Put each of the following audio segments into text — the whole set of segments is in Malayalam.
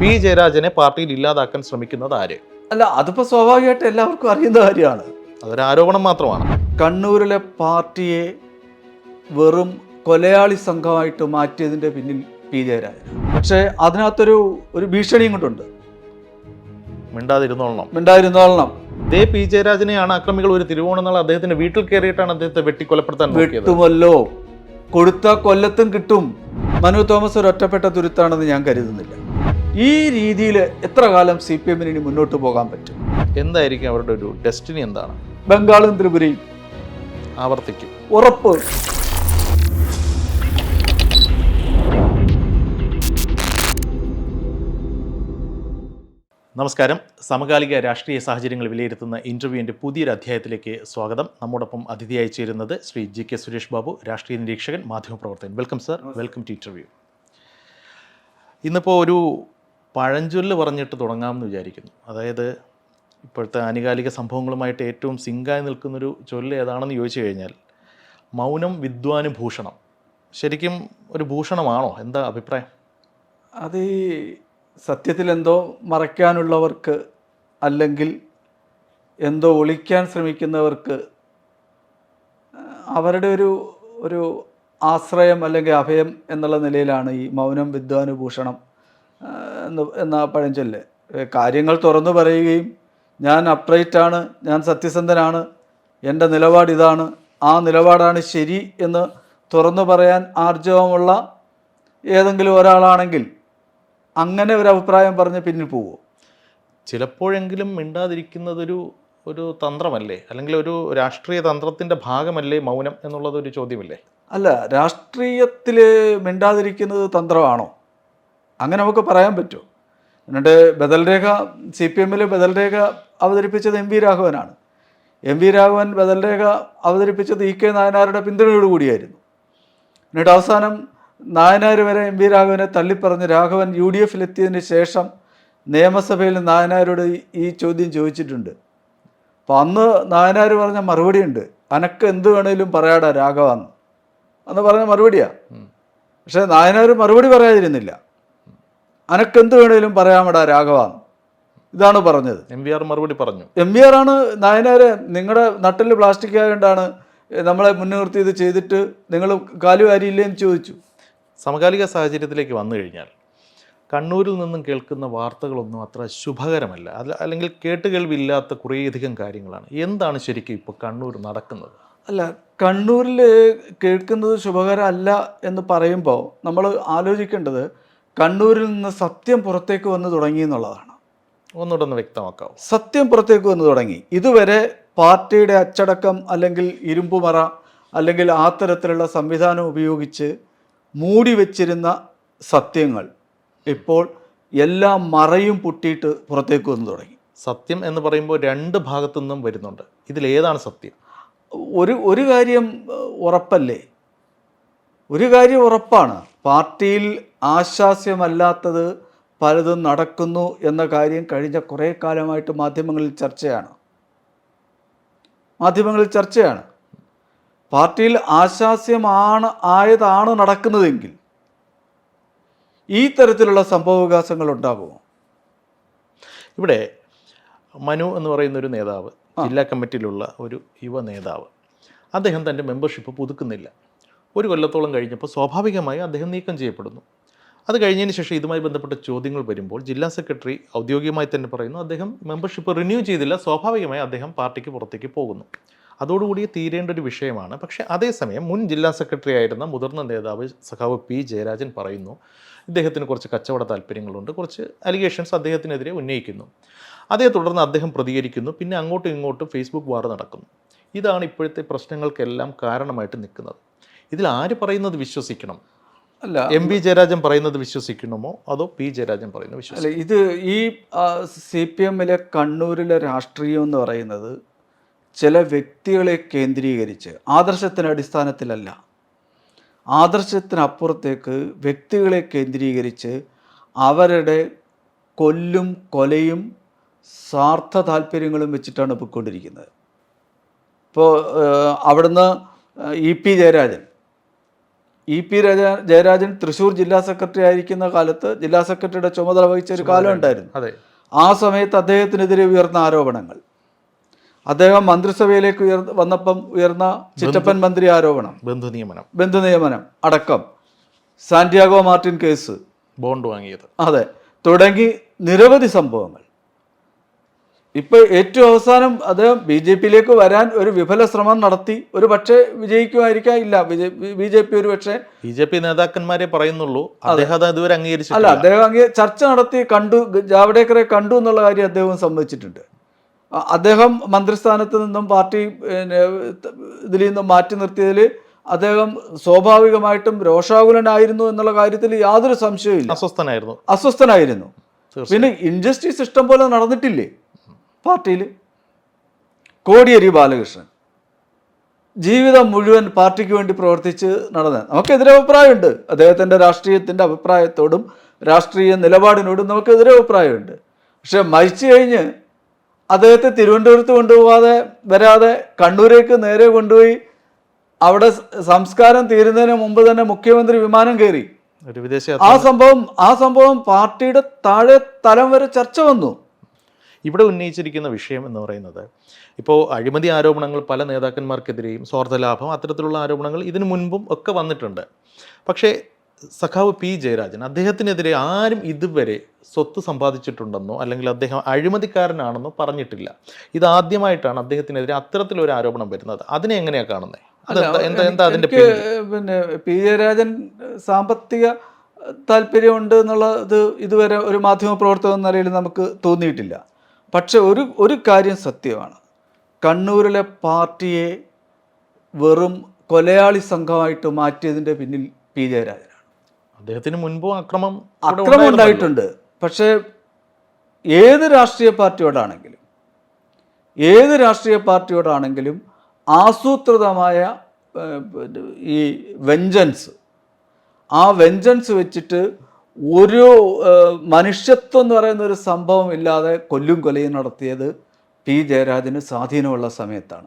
പി ജയരാജനെ പാർട്ടിയിൽ ഇല്ലാതാക്കാൻ ശ്രമിക്കുന്നത് ആര്? അല്ല അതിപ്പോ സ്വാഭാവികമായിട്ട് എല്ലാവർക്കും അറിയുന്ന കാര്യമാണ്. അതൊരു ആരോപണം മാത്രമാണ്. കണ്ണൂരിലെ പാർട്ടിയെ വെറും കൊലയാളി സംഘമായിട്ട് മാറ്റിയതിന്റെ പിന്നിൽ പി ജയരാജൻ. പക്ഷെ അതിനകത്തൊരു ഒരു ഭീഷണിയും കൊണ്ടുണ്ട്. മിണ്ടാതിരുന്നോളണം. മിണ്ടാതിരുന്നോളണം. ഇതേ പി ജയരാജനെയാണ് അക്രമികൾ ഒരു തിരുവോണനാൾ അദ്ദേഹത്തിന്റെ വീട്ടിൽ കയറിയിട്ടാണ് അദ്ദേഹത്തെ വെട്ടിക്കൊലപ്പെടുത്താൻ കിട്ടുമല്ലോ കൊടുത്ത കൊല്ലത്തും കിട്ടും. മനു തോമസ് ഒരു ഒറ്റപ്പെട്ട തുരുത്താണെന്ന് ഞാൻ കരുതുന്നില്ല. ഈ രീതിയിൽ എത്ര കാലം സി പി എമ്മിന് ഇനി മുന്നോട്ട് പോകാൻ പറ്റും? എന്തായിരിക്കും അവരുടെ ഒരു ഡെസ്റ്റിനി എന്താണ്? ബംഗാളും ത്രിപുരയും ആവർത്തിക്കും. ഉറപ്പ്. നമസ്കാരം. സമകാലിക രാഷ്ട്രീയ സാഹചര്യങ്ങൾ വിലയിരുത്തുന്ന ഇന്റർവ്യൂവിന്റെ പുതിയൊരു അധ്യായത്തിലേക്ക് സ്വാഗതം. നമ്മോടൊപ്പം അതിഥിയായി ചേരുന്നത് ശ്രീ ജി കെ സുരേഷ് ബാബു രാഷ്ട്രീയ നിരീക്ഷകൻ മാധ്യമപ്രവർത്തകൻ. Welcome sir welcome to interview ഇന്നിപ്പോൾ ഒരു പഴഞ്ചൊല്ല് പറഞ്ഞിട്ട് തുടങ്ങാമെന്ന് വിചാരിക്കുന്നു. അതായത് ഇപ്പോഴത്തെ ആനുകാലിക സംഭവങ്ങളുമായിട്ട് ഏറ്റവും സിങ്കായി നിൽക്കുന്നൊരു ചൊല്ല് ഏതാണെന്ന് ചോദിച്ചു കഴിഞ്ഞാൽ മൗനം വിദ്വാന് ഭൂഷണം ശരിക്കും ഒരു ഭൂഷണമാണോ? എന്താ അഭിപ്രായം? അത് സത്യത്തിൽ എന്തോ മറയ്ക്കാനുള്ളവർക്ക് അല്ലെങ്കിൽ എന്തോ ഒളിക്കാൻ ശ്രമിക്കുന്നവർക്ക് അവരുടെ ഒരു ഒരു ആശ്രയം അല്ലെങ്കിൽ അഭയം എന്നുള്ള നിലയിലാണ് ഈ മൗനം വിദ്വാനുഭൂഷണം എന്ന് എന്ന പഴഞ്ചൊല്ല്. കാര്യങ്ങൾ തുറന്നു പറയുകയും ഞാൻ അപ്രൈറ്റ് ആണ് ഞാൻ സത്യസന്ധനാണ് എന്റെ നിലപാട് ഇതാണ് ആ നിലപാടാണ് ശരി എന്ന് തുറന്നു പറയാൻ ആർജവമുള്ള ഏതെങ്കിലും ഒരാളാണെങ്കിൽ അങ്ങനെ ഒരു അഭിപ്രായം പറഞ്ഞ് പിന്നിൽ പോവുമോ ചിലപ്പോഴെങ്കിലും മിണ്ടാതിരിക്കുന്നതൊരു ഒരു തന്ത്രമല്ലേ? അല്ലെങ്കിൽ ഒരു രാഷ്ട്രീയ തന്ത്രത്തിന്റെ ഭാഗമല്ലേ മൗനം എന്നുള്ളത് ഒരു ചോദ്യമല്ലേ? അല്ല രാഷ്ട്രീയത്തിൽ മിണ്ടാതിരിക്കുന്നത് തന്ത്രമാണോ? അങ്ങനെ നമുക്ക് പറയാൻ പറ്റുമോ എന്നിട്ട് ബദൽരേഖ സി പി എമ്മിൽ ബദൽരേഖ അവതരിപ്പിച്ചത് എം വി രാഘവനാണ്. എം വി രാഘവൻ ബദൽരേഖ അവതരിപ്പിച്ചത് ഇ കെ നായനാരുടെ പിന്തുണയോട് കൂടിയായിരുന്നു. എന്നിട്ട് അവസാനം നായനാർ വരെ എം വി രാഘവനെ തള്ളിപ്പറഞ്ഞ് രാഘവൻ യു ഡി എഫിലെത്തിയതിന് ശേഷം നിയമസഭയിൽ നായനാരോട് ഈ- ചോദ്യം ചോദിച്ചിട്ടുണ്ട്. അപ്പോൾ അന്ന് നായനാർ പറഞ്ഞ മറുപടി ഉണ്ട്. അനക്ക് എന്ത് വേണേലും പറയാടാ രാഘവന്ന്. അന്ന് പറഞ്ഞ മറുപടിയാണ് പക്ഷേ നായനാർ മറുപടി പറയാതിരുന്നില്ല. അനക്ക് എന്ത് വേണേലും പറയാമടാ രാഘവ. ഇതാണ് പറഞ്ഞത്. എം വി ആർ മറുപടി പറഞ്ഞു. എം വി ആർ ആണ് നായനാരെ നിങ്ങളുടെ നട്ടിൽ പ്ലാസ്റ്റിക് ആയതുകൊണ്ടാണ് നമ്മളെ മുൻനിർത്തി ഇത് ചെയ്തിട്ട് നിങ്ങൾ കാലുവാരിയില്ലേന്ന് ചോദിച്ചു. സമകാലിക സാഹചര്യത്തിലേക്ക് വന്നു കഴിഞ്ഞാൽ കണ്ണൂരിൽ നിന്നും കേൾക്കുന്ന വാർത്തകളൊന്നും അത്ര ശുഭകരമല്ല. അത് അല്ലെങ്കിൽ കേട്ടുകേൾവില്ലാത്ത കുറേയധികം കാര്യങ്ങളാണ്. എന്താണ് ശരിക്കും ഇപ്പോൾ കണ്ണൂർ നടക്കുന്നത്? അല്ല കണ്ണൂരിൽ കേൾക്കുന്നത് ശുഭകരമല്ല എന്ന് പറയുമ്പോൾ നമ്മൾ ആലോചിക്കേണ്ടത് കണ്ണൂരിൽ നിന്ന് സത്യം പുറത്തേക്ക് വന്ന് തുടങ്ങി എന്നുള്ളതാണ്. ഒന്നുകൂടെ ഒന്ന് വ്യക്തമാക്കാം സത്യം പുറത്തേക്ക് വന്നു തുടങ്ങി. ഇതുവരെ പാർട്ടിയുടെ അച്ചടക്കം അല്ലെങ്കിൽ ഇരുമ്പുമറ അല്ലെങ്കിൽ ആ തരത്തിലുള്ള സംവിധാനം ഉപയോഗിച്ച് മൂടി വച്ചിരുന്ന സത്യങ്ങൾ ഇപ്പോൾ എല്ലാ മറയും പൊട്ടിയിട്ട് പുറത്തേക്ക് വന്നു തുടങ്ങി. സത്യം എന്ന് പറയുമ്പോൾ രണ്ട് ഭാഗത്തു നിന്നും വരുന്നുണ്ട്. ഇതിലേതാണ് സത്യം? ഒരു ഒരു കാര്യം ഉറപ്പല്ലേ? ഒരു കാര്യം ഉറപ്പാണ്. പാർട്ടിയിൽ ആശാസ്യമല്ലാത്തത് പലതും നടക്കുന്നു എന്ന കാര്യം കഴിഞ്ഞ കുറേ കാലമായിട്ട് മാധ്യമങ്ങളിൽ ചർച്ചയാണ്. മാധ്യമങ്ങളിൽ ചർച്ചയാണ്. പാർട്ടിയിൽ ആശാസ്യമാണ് ആയതാണ് നടക്കുന്നതെങ്കിൽ ഈ തരത്തിലുള്ള സംഭവവികാസങ്ങൾ ഉണ്ടാകുമോ ഇവിടെ മനു എന്ന് പറയുന്ന ഒരു നേതാവ് ജില്ലാ കമ്മിറ്റിയിലുള്ള ഒരു യുവ നേതാവ് അദ്ദേഹം തന്റെ മെമ്പർഷിപ്പ് പുതുക്കുന്നില്ല. ഒരു കൊല്ലത്തോളം കഴിഞ്ഞപ്പോൾ സ്വാഭാവികമായി അദ്ദേഹം നീക്കം ചെയ്യപ്പെടുന്നു. അത് കഴിഞ്ഞതിന് ശേഷം ഇതുമായി ബന്ധപ്പെട്ട ചോദ്യങ്ങൾ വരുമ്പോൾ ജില്ലാ സെക്രട്ടറി ഔദ്യോഗികമായി തന്നെ പറയുന്നു അദ്ദേഹം മെമ്പർഷിപ്പ് റിന്യൂ ചെയ്തില്ല സ്വാഭാവികമായി അദ്ദേഹം പാർട്ടിക്ക് പുറത്തേക്ക് പോകുന്നു. അതോടുകൂടി തീരേണ്ട ഒരു വിഷയമാണ്. പക്ഷേ അതേസമയം മുൻ ജില്ലാ സെക്രട്ടറി ആയിരുന്ന മുതിർന്ന നേതാവ് സഖാവ് പി ജയരാജൻ പറയുന്നു ഇദ്ദേഹത്തിന് കുറച്ച് കച്ചവട താല്പര്യങ്ങളുണ്ട് കുറച്ച് അലിഗേഷൻസ് അദ്ദേഹത്തിനെതിരെ ഉന്നയിക്കുന്നു. അതേ തുടർന്ന് അദ്ദേഹം പ്രതികരിക്കുന്നു പിന്നെ അങ്ങോട്ടും ഇങ്ങോട്ടും ഫേസ്ബുക്ക് വാർ നടക്കുന്നു. ഇതാണ് ഇപ്പോഴത്തെ പ്രശ്നങ്ങൾക്കെല്ലാം കാരണമായിട്ട് നിൽക്കുന്നത്. ഇതിൽ ആര് പറയുന്നത് വിശ്വസിക്കണം? അല്ല എം പി ജയരാജൻ പറയുന്നത് വിശ്വസിക്കണമോ? അതോ പി ജയരാജൻ പറയുന്നത് അല്ല ഇത് ഈ സി പി എമ്മിലെ കണ്ണൂരിലെ രാഷ്ട്രീയം എന്ന് പറയുന്നത് ചില വ്യക്തികളെ കേന്ദ്രീകരിച്ച് ആദർശത്തിന്റെ അടിസ്ഥാനത്തിലല്ല. ആദർശത്തിനപ്പുറത്തേക്ക് വ്യക്തികളെ കേന്ദ്രീകരിച്ച് അവരുടെ കൊല്ലും കൊലയും സ്വാർത്ഥ താല്പര്യങ്ങളും വെച്ചിട്ടാണ് പോയിക്കൊണ്ടിരിക്കുന്നത്. ഇപ്പോൾ അവിടുന്ന് E P Jayarajan E P Raja Jayarajan Thrissur ജില്ലാ സെക്രട്ടറി ആയിരിക്കുന്ന കാലത്ത് ജില്ലാ സെക്രട്ടറിയുടെ ചുമതല വഹിച്ച ഒരു കാലം ഉണ്ടായിരുന്നു. അതെ. ആ സമയത്ത് അദ്ദേഹത്തിനെതിരെ ഉയർന്ന ആരോപണങ്ങൾ. അദ്ദേഹം മന്ത്രിസഭയിലേക്ക് ഉയർ വന്നപ്പം ഉയർന്ന ചിറ്റപ്പൻ മന്ത്രി ആരോപണം. ബന്ധു നിയമനം. ബന്ധു നിയമനം അടക്കം. Santiago Martin case. ബോണ്ട് വാങ്ങിയത്. അതെ. തുടങ്ങി നിരവധി സംഭവങ്ങൾ. ഇപ്പൊ ഏറ്റവും അവസാനം അദ്ദേഹം ബി ജെ പിയിലേക്ക് വരാൻ ഒരു വിഫല ശ്രമം നടത്തി. ഒരു പക്ഷേ വിജയിക്കുമായിരിക്കാം. ഇല്ല ബി ജെ പി ഒരു പക്ഷേ ബി ജെ പി നേതാക്കന്മാരെ പറയുന്നുള്ളൂ. അദ്ദേഹം ഇതുവരെ അംഗീകരിച്ചു അല്ല അദ്ദേഹം ചർച്ച നടത്തി കണ്ടു. ജാവ്ഡേക്കറെ കണ്ടു എന്നുള്ള കാര്യം അദ്ദേഹം സമ്മതിച്ചിട്ടുണ്ട്. അദ്ദേഹം മന്ത്രിസ്ഥാനത്ത് നിന്നും പാർട്ടി ഇതിൽ നിന്നും മാറ്റി നിർത്തിയതിൽ അദ്ദേഹം സ്വാഭാവികമായിട്ടും രോഷാകുലനായിരുന്നു എന്നുള്ള കാര്യത്തിൽ യാതൊരു സംശയവുമില്ല. അസ്വസ്ഥനായിരുന്നു. അസ്വസ്ഥനായിരുന്നു. പിന്നെ ഇൻജസ്റ്റിസ് ഇഷ്ടം പോലെ നടന്നിട്ടില്ലേ? പാർട്ടിയിൽ കോടിയേരി ബാലകൃഷ്ണൻ ജീവിതം മുഴുവൻ പാർട്ടിക്ക് വേണ്ടി പ്രവർത്തിച്ച് നടന്ന നമുക്കെതിരെ അഭിപ്രായമുണ്ട്. അദ്ദേഹത്തിന്റെ രാഷ്ട്രീയത്തിന്റെ അഭിപ്രായത്തോടും രാഷ്ട്രീയ നിലപാടിനോടും നമുക്കെതിരെ അഭിപ്രായമുണ്ട്. പക്ഷെ മരിച്ചു കഴിഞ്ഞ് അദ്ദേഹത്തെ തിരുവനന്തപുരത്ത് കൊണ്ടുപോകാതെ വരാതെ കണ്ണൂരേക്ക് നേരെ കൊണ്ടുപോയി അവിടെ സംസ്കാരം തീരുന്നതിന് മുമ്പ് തന്നെ മുഖ്യമന്ത്രി വിമാനം കയറി. ആ സംഭവം ആ സംഭവം പാർട്ടിയുടെ താഴെ തലം വരെ ചർച്ച വന്നു. ഇവിടെ ഉന്നയിച്ചിരിക്കുന്ന വിഷയം എന്ന് പറയുന്നത് ഇപ്പോൾ അഴിമതി ആരോപണങ്ങൾ പല നേതാക്കന്മാർക്കെതിരെയും സ്വാർത്ഥലാഭം അത്തരത്തിലുള്ള ആരോപണങ്ങൾ ഇതിനു മുൻപും ഒക്കെ വന്നിട്ടുണ്ട്. പക്ഷേ സഖാവ് പി. ജയരാജൻ അദ്ദേഹത്തിനെതിരെ ആരും ഇതുവരെ സ്വത്ത് സമ്പാദിച്ചിട്ടുണ്ടെന്നോ അല്ലെങ്കിൽ അദ്ദേഹം അഴിമതിക്കാരനാണെന്നോ പറഞ്ഞിട്ടില്ല. ഇതാദ്യമായിട്ടാണ് അദ്ദേഹത്തിനെതിരെ അത്തരത്തിലൊരു ആരോപണം വരുന്നത്. അതിനെ എങ്ങനെയാണ് കാണുന്നത് എന്താ എന്താ അതിന്റെ പിന്നെ പി. ജയരാജൻ സാമ്പത്തിക താല്പര്യമുണ്ട് എന്നുള്ളത് ഇതുവരെ ഒരു മാധ്യമ പ്രവർത്തകൻ എന്ന നിലയിൽ നമുക്ക് തോന്നിയിട്ടില്ല. പക്ഷെ ഒരു ഒരു കാര്യം സത്യമാണ്. കണ്ണൂരിലെ പാർട്ടിയെ വെറും കൊലയാളി സംഘമായിട്ട് മാറ്റിയതിന്റെ പിന്നിൽ പി. ജയരാജനാണ് അദ്ദേഹത്തിന് മുൻപും അക്രമം അക്രമം ഉണ്ടായിട്ടുണ്ട്. പക്ഷേ ഏത് രാഷ്ട്രീയ പാർട്ടിയോടാണെങ്കിലും ഏത് രാഷ്ട്രീയ പാർട്ടിയോടാണെങ്കിലും ആസൂത്രിതമായ ഈ വെഞ്ചൻസ് ആ വെഞ്ചൻസ് വെച്ചിട്ട് ഒരു മനുഷ്യത്വം എന്ന് പറയുന്ന ഒരു സംഭവം ഇല്ലാതെ കൊല്ലും കൊലയും നടത്തിയത് പി ജയരാജന് സ്വാധീനമുള്ള സമയത്താണ്.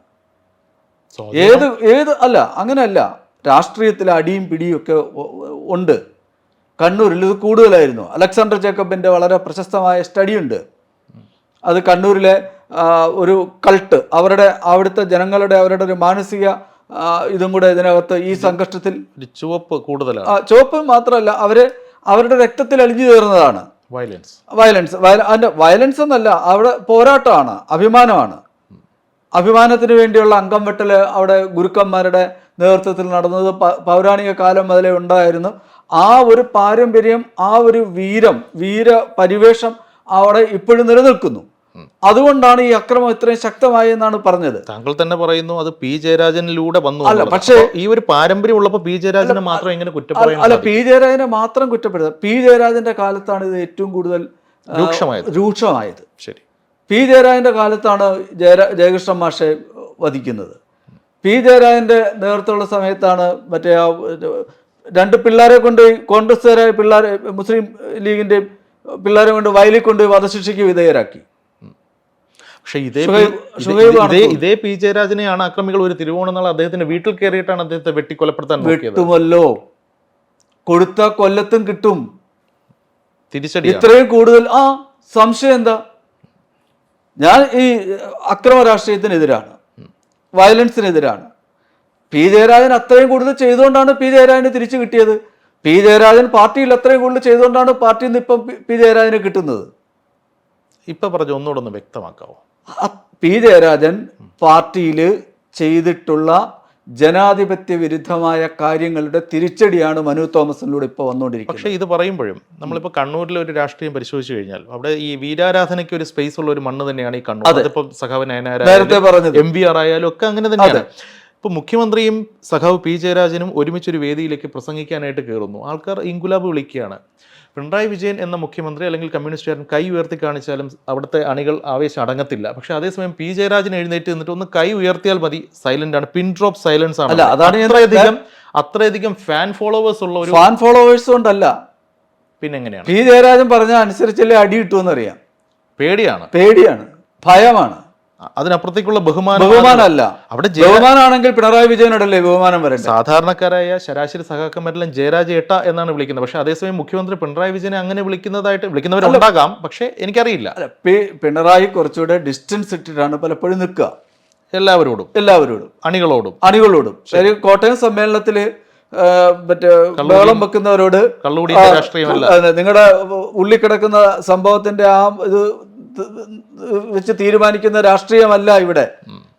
ഏത് ഏത് അല്ല അങ്ങനെയല്ല. രാഷ്ട്രീയത്തിൽ അടിയും പിടിയും ഒക്കെ ഉണ്ട്. കണ്ണൂരിൽ ഇത് കൂടുതലായിരുന്നു. അലക്സാണ്ടർ ജേക്കബിന്റെ വളരെ പ്രശസ്തമായ സ്റ്റഡി ഉണ്ട്. അത് കണ്ണൂരിലെ ഒരു കൾട്ട്. അവരുടെ അവിടുത്തെ ജനങ്ങളുടെ അവരുടെ ഒരു മാനസിക ഇതും കൂടെ ഇതിനകത്ത് ഈ സംഘർഷത്തിൽ ചുവപ്പ് കൂടുതലാണ്. ചുവപ്പ് മാത്രമല്ല അവർ അവരുടെ രക്തത്തിൽ അലിഞ്ഞു ചേർന്നതാണ്. വയലൻസ് വയലൻസ് വയല അതിന്റെ വയലൻസ് എന്നല്ല അവിടെ പോരാട്ടമാണ് അഭിമാനമാണ്. അഭിമാനത്തിന് വേണ്ടിയുള്ള അംഗം വെട്ടൽ അവിടെ ഗുരുക്കന്മാരുടെ നേതൃത്വത്തിൽ നടന്നത് പൗരാണിക കാലം മുതലേ ഉണ്ടായിരുന്നു. ആ ഒരു പാരമ്പര്യം ആ ഒരു വീരം വീര പരിവേഷം അവിടെ ഇപ്പോഴും നിലനിൽക്കുന്നു. അതുകൊണ്ടാണ് ഈ അക്രമം ഇത്രയും ശക്തമായി എന്നാണ് പറഞ്ഞത്. താങ്കൾ തന്നെ പറയുന്നു അത് പി ജയരാജനിലൂടെ വന്നു അല്ല, പക്ഷേ- ഈ ഒരു പാരമ്പര്യം ഉള്ളപ്പോൾ പി ജയരാജനെ മാത്രം എങ്ങനെ കുറ്റം അല്ല-? പി ജയരാജനെ മാത്രം കുറ്റപ്പെടുത്തുക പി ജയരാജന്റെ കാലത്താണ് ഇത് ഏറ്റവും കൂടുതൽ രൂക്ഷമായത്. രൂക്ഷമായത്. ശരി. പി ജയരാജന്റെ കാലത്താണ് ജയരാ ജയകൃഷ്ണൻ മാഷെ വധിക്കുന്നത്. പി ജയരാജന്റെ നേതൃത്വമുള്ള സമയത്താണ് മറ്റേ ആ രണ്ട് പിള്ളേരെ കൊണ്ട് കോൺഗ്രസ്സുകാരായ പിള്ളേരെ മുസ്ലിം ലീഗിന്റെ പിള്ളേരെ കൊണ്ട് വയലിൽ കൊണ്ട് വധശിക്ഷയ്ക്ക് വിധേയരാക്കി. പക്ഷെ ഇതേ ഇതേ ഇതേ പി ജയരാജനെയാണ് അക്രമികൾ ഒരു തിരുവോണനാൾ അദ്ദേഹത്തിന്റെ വീട്ടിൽ കയറിയിട്ടാണ് അദ്ദേഹത്തെ വെട്ടിക്കൊലപ്പെടുത്താൻ കിട്ടുമല്ലോ കൊടുത്ത കൊല്ലത്തും കിട്ടും. തിരിച്ചടി ഇത്രയും കൂടുതൽ ആ സംശയം എന്താ? ഞാൻ ഈ അക്രമ രാഷ്ട്രീയത്തിനെതിരാണ്. വയലൻസിനെതിരാണ്. പി ജയരാജൻ അത്രയും കൂടുതൽ ചെയ്തുകൊണ്ടാണ് പി ജയരാജന് തിരിച്ചു കിട്ടിയത്. പി ജയരാജൻ പാർട്ടിയിൽ അത്രയും കൂടുതൽ ചെയ്തുകൊണ്ടാണ് പാർട്ടിയിൽ നിന്ന് ഇപ്പം പി- ജയരാജന് കിട്ടുന്നത്. ഇപ്പൊ പറഞ്ഞ ഒന്നുകൂടെ ഒന്ന് വ്യക്തമാക്കാവോ? അ- പി ജയരാജൻ പാർട്ടിയിൽ ചെയ്തിട്ടുള്ള ജനാധിപത്യ വിരുദ്ധമായ കാര്യങ്ങളുടെ തിരിച്ചടിയാണ് മനു തോമസിലൂടെ ഇപ്പോൾ വന്നുകൊണ്ടിരിക്കുന്നത്. പക്ഷേ ഇത് പറയുമ്പോഴും നമ്മളിപ്പോൾ കണ്ണൂരിലെ ഒരു രാഷ്ട്രീയം പരിശോധിച്ചു കഴിഞ്ഞാൽ അവിടെ ഈ വീരാരാധനയ്ക്ക് ഒരു സ്പേസ് ഉള്ള ഒരു മണ്ണ് തന്നെയാണ് ഈ കണ്ണൂർ. അതിപ്പോൾ സഖാവ് നേരത്തെ പറഞ്ഞത്. എം വി ആർ ആയാലും ഒക്കെ അങ്ങനെ തന്നെയാണ്. ഇപ്പോൾ മുഖ്യമന്ത്രിയും സഖാവ് പി ജയരാജനും ഒരുമിച്ചൊരു വേദിയിലേക്ക് പ്രസംഗിക്കാനായിട്ട് കയറുന്നു ആൾക്കാർ ഇൻകുലാബ് വിളിക്കുകയാണ്. പിണറായി വിജയൻ എന്ന മുഖ്യമന്ത്രി അല്ലെങ്കിൽ കമ്മ്യൂണിസ്റ്റുകാരൻ കൈ ഉയർത്തി കാണിച്ചാലും അവിടുത്തെ അണികൾ ആവേശം അടങ്ങത്തില്ല. പക്ഷേ അതേസമയം പി ജയരാജൻ എഴുന്നേറ്റ് നിന്നിട്ട് ഒന്ന് കൈ ഉയർത്തിയാൽ മതി സൈലന്റ് ആണ്. പിൻ ഡ്രോപ്പ് സൈലൻസ് ആണ്. അതാണ് അത്രയധികം അത്രയധികം ഫാൻ ഫോളോവേഴ്സ് ഉള്ള ഒരു ഫാൻ ഫോളോവേഴ്സ് കൊണ്ടല്ല. പിന്നെ എങ്ങനെയാണ് പി ജയരാജൻ പറഞ്ഞ അനുസരിച്ചല്ലേ അടി കിട്ടുമെന്നറിയാം പേടിയാണ്. പേടിയാണ്. ഭയമാണ്. അതിനപ്പുറത്തേക്കുള്ള ബഹുമാനം ബഹുമാനമല്ല. അവിടെ ബഹുമാനാണെങ്കിൽ പിണറായി വിജയനോടല്ലേ ബഹുമാനം വരേണ്ടത് സാധാരണക്കാരായ ശരാശരി സഹാക്കന്മാരെല്ലാം ജയരാജ് ഏട്ട എന്നാണ് വിളിക്കുന്നത്. പക്ഷെ അതേസമയം മുഖ്യമന്ത്രി പിണറായി വിജയനെ അങ്ങനെ വിളിക്കുന്നതായിട്ട് വിളിക്കുന്നവരുണ്ടാകാം. പക്ഷെ എനിക്കറിയില്ല. പിണറായി കുറച്ചുകൂടെ ഡിസ്റ്റൻസ് ഇട്ടിട്ടാണ് പലപ്പോഴും നിൽക്കുക. എല്ലാവരോടും. എല്ലാവരോടും. അണികളോടും. അണികളോടും. ശരി. കോട്ടയം സമ്മേളനത്തിൽ മറ്റേ ബഹളം വെക്കുന്നവരോട് നിങ്ങളുടെ ഉള്ളിൽ കിടക്കുന്ന സംഭവത്തിന്റെ ആ ഇത് വെച്ച് തീരുമാനിക്കുന്ന രാഷ്ട്രീയമല്ല ഇവിടെ.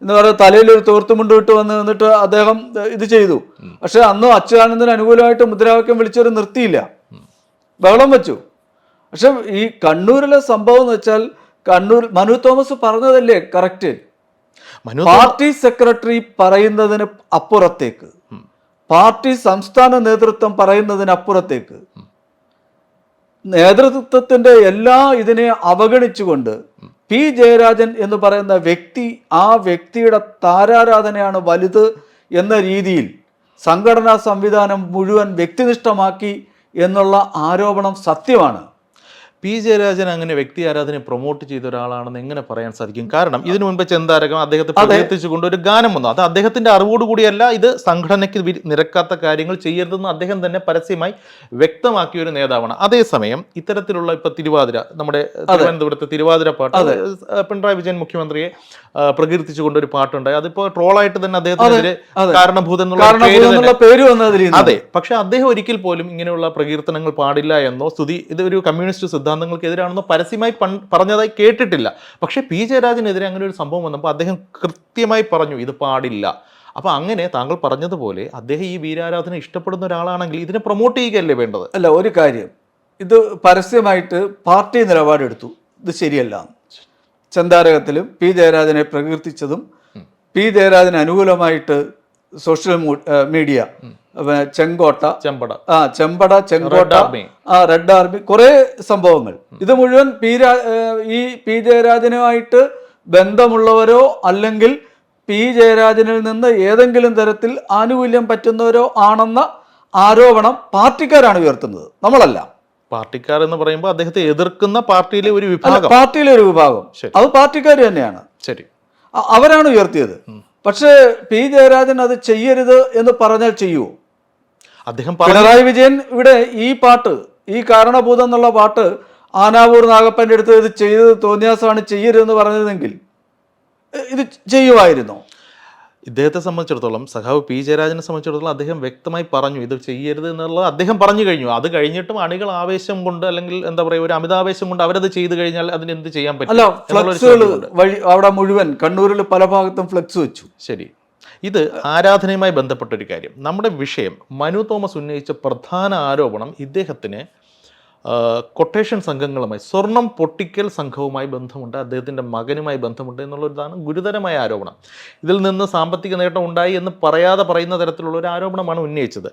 എന്ന് പറയുന്നത് തലയിൽ ഒരു തോർത്തുമുണ്ട് ഇട്ട് വന്ന് നിന്നിട്ട് അദ്ദേഹം ഇത് ചെയ്തു. പക്ഷെ അന്ന് അച്യുതാനന്ദന് അനുകൂലമായിട്ട് മുദ്രാവാക്യം വിളിച്ചൊരു നിർത്തിയില്ല. ബഹളം വെച്ചു. പക്ഷെ ഈ കണ്ണൂരിലെ സംഭവം എന്ന് വെച്ചാൽ കണ്ണൂർ മനു തോമസ് പറഞ്ഞതല്ലേ കറക്റ്റ്? പാർട്ടി സെക്രട്ടറി പറയുന്നതിന് അപ്പുറത്തേക്ക്. പാർട്ടി സംസ്ഥാന നേതൃത്വം പറയുന്നതിന് അപ്പുറത്തേക്ക്. നേതൃത്വത്തിന്റെ എല്ലാ ഇതിനെ അവഗണിച്ചുകൊണ്ട് പി ജയരാജൻ എന്ന് പറയുന്ന വ്യക്തി ആ വ്യക്തിയുടെ താരാരാധനയാണ് വലുത് എന്ന രീതിയിൽ സംഘടനാ സംവിധാനം മുഴുവൻ വ്യക്തിനിഷ്ഠമാക്കി എന്നുള്ള ആരോപണം സത്യമാണ്. പി ജയരാജൻ അങ്ങനെ വ്യക്തി ആരാധനയെ പ്രൊമോട്ട് ചെയ്ത ഒരാളാണെന്ന് എങ്ങനെ പറയാൻ സാധിക്കും? കാരണം ഇതിനു മുൻപ് ചെന്താരകം അദ്ദേഹത്തെ പ്രകീർത്തിച്ചുകൊണ്ട് ഒരു ഗാനം വന്നു. അത് അദ്ദേഹത്തിന്റെ അറിവോടുകൂടിയല്ല ഇത് സംഘടനയ്ക്ക് നിരക്കാത്ത കാര്യങ്ങൾ ചെയ്യരുതെന്ന് അദ്ദേഹം തന്നെ പരസ്യമായി വ്യക്തമാക്കിയ ഒരു നേതാവാണ്. അതേസമയം ഇത്തരത്തിലുള്ള ഇപ്പൊ തിരുവാതിര നമ്മുടെ തിരുവനന്തപുരത്തെ തിരുവാതിര പാട്ട് പിണറായി വിജയൻ മുഖ്യമന്ത്രിയെ പ്രകീർത്തിച്ചുകൊണ്ട് ഒരു പാട്ടുണ്ടായി അതിപ്പോ ട്രോളായിട്ട് തന്നെ അദ്ദേഹത്തിനെതിരെ. കാരണഭൂതം എന്നുള്ള പേര്. അതെ. പക്ഷെ അദ്ദേഹം ഒരിക്കൽ പോലും ഇങ്ങനെയുള്ള പ്രകീർത്തനങ്ങൾ പാടില്ല എന്നോ സ്തുതി ഇത് ഒരു കമ്മ്യൂണിസ്റ്റ് സിദ്ധാന്തങ്ങൾക്ക് എതിരാണെന്നോ പരസ്യമായി പറഞ്ഞതായി കേട്ടിട്ടില്ല. പക്ഷേ പി ജയരാജനെതിരെ അങ്ങനെ ഒരു സംഭവം വന്നപ്പോൾ അദ്ദേഹം കൃത്യമായി പറഞ്ഞു ഇത് പാടില്ല. അപ്പോൾ അങ്ങനെ താങ്കൾ പറഞ്ഞതുപോലെ അദ്ദേഹം ഈ വീരാരാധന ഇഷ്ടപ്പെടുന്ന ഒരാളാണെങ്കിൽ ഇതിനെ പ്രൊമോട്ട് ചെയ്യുകയല്ലേ വേണ്ടത്? അല്ല ഒരു കാര്യം. ഇത് പരസ്യമായിട്ട് പാർട്ടി നിലപാടെടുത്തു. ഇത് ശരിയല്ല. ചന്താരകത്തിലും പി ജയരാജനെ പ്രകീർത്തിച്ചതും പി ജയരാജന് അനുകൂലമായിട്ട് സോഷ്യൽ മീഡിയ ചെങ്കോട്ട. ചെമ്പട. ആ ചെമ്പട ചെങ്കോട്ട ആ റെഡ് ആർമി കുറെ സംഭവങ്ങൾ. ഇത് മുഴുവൻ പി രാ- ഈ പി ജയരാജനുമായിട്ട് ബന്ധമുള്ളവരോ അല്ലെങ്കിൽ പി ജയരാജനിൽ നിന്ന് ഏതെങ്കിലും തരത്തിൽ ആനുകൂല്യം പറ്റുന്നവരോ ആണെന്ന ആരോപണം പാർട്ടിക്കാരാണ് ഉയർത്തുന്നത്. നമ്മളല്ല. പാർട്ടിക്കാർ എന്ന് പറയുമ്പോൾ അദ്ദേഹത്തെ എതിർക്കുന്ന പാർട്ടിയിലെ ഒരു വിഭാഗം. പാർട്ടിയിലെ ഒരു വിഭാഗം. അത് പാർട്ടിക്കാർ തന്നെയാണ്. ശരി. അവരാണ് ഉയർത്തിയത്. പക്ഷേ പി ജയരാജൻ അത് ചെയ്യരുത് എന്ന് പറഞ്ഞാൽ ചെയ്യുമോ അദ്ദേഹം പിണറായി വിജയൻ ഇവിടെ ഈ പാട്ട് ഈ കാരണഭൂതം എന്നുള്ള പാട്ട് ആനാവൂർ നാഗപ്പന്റെ അടുത്ത് ഇത് ചെയ്തത് തോന്നിയാസമാണ് ചെയ്യരുതെന്ന് പറഞ്ഞതെങ്കിൽ ഇത് ചെയ്യുമായിരുന്നോ? ഇദ്ദേഹത്തെ സംബന്ധിച്ചിടത്തോളം സഖാവ് പി ജയരാജനെ സംബന്ധിച്ചിടത്തോളം അദ്ദേഹം വ്യക്തമായി പറഞ്ഞു ഇത് ചെയ്യരുത് എന്നുള്ളത് അദ്ദേഹം പറഞ്ഞു കഴിഞ്ഞു. അത് കഴിഞ്ഞിട്ടും അണികൾ ആവേശം കൊണ്ട് അല്ലെങ്കിൽ എന്താ പറയുക ഒരു അമിതാവേശം കൊണ്ട് അവരത് ചെയ്തു കഴിഞ്ഞാൽ അതിന് എന്ത് ചെയ്യാൻ പറ്റും? അവിടെ മുഴുവൻ കണ്ണൂരിൽ പല ഭാഗത്തും ഫ്ലക്സ് വെച്ചു. ശരി. ഇത് ആരാധനയുമായി ബന്ധപ്പെട്ടൊരു കാര്യം. നമ്മുടെ വിഷയം മനു തോമസ് ഉന്നയിച്ച പ്രധാന ആരോപണം ഇദ്ദേഹത്തിന് കൊട്ടേഷൻ സംഘങ്ങളുമായി സ്വർണം പൊട്ടിക്കൽ സംഘവുമായി ബന്ധമുണ്ട് അദ്ദേഹത്തിന്റെ മകനുമായി ബന്ധമുണ്ട് എന്നുള്ളൊരിതാണ് ഗുരുതരമായ ആരോപണം. ഇതിൽ നിന്ന് സാമ്പത്തിക നേട്ടം ഉണ്ടായി എന്ന് പറയാതെ പറയുന്ന തരത്തിലുള്ള ഒരു ആരോപണമാണ് ഉന്നയിച്ചത്.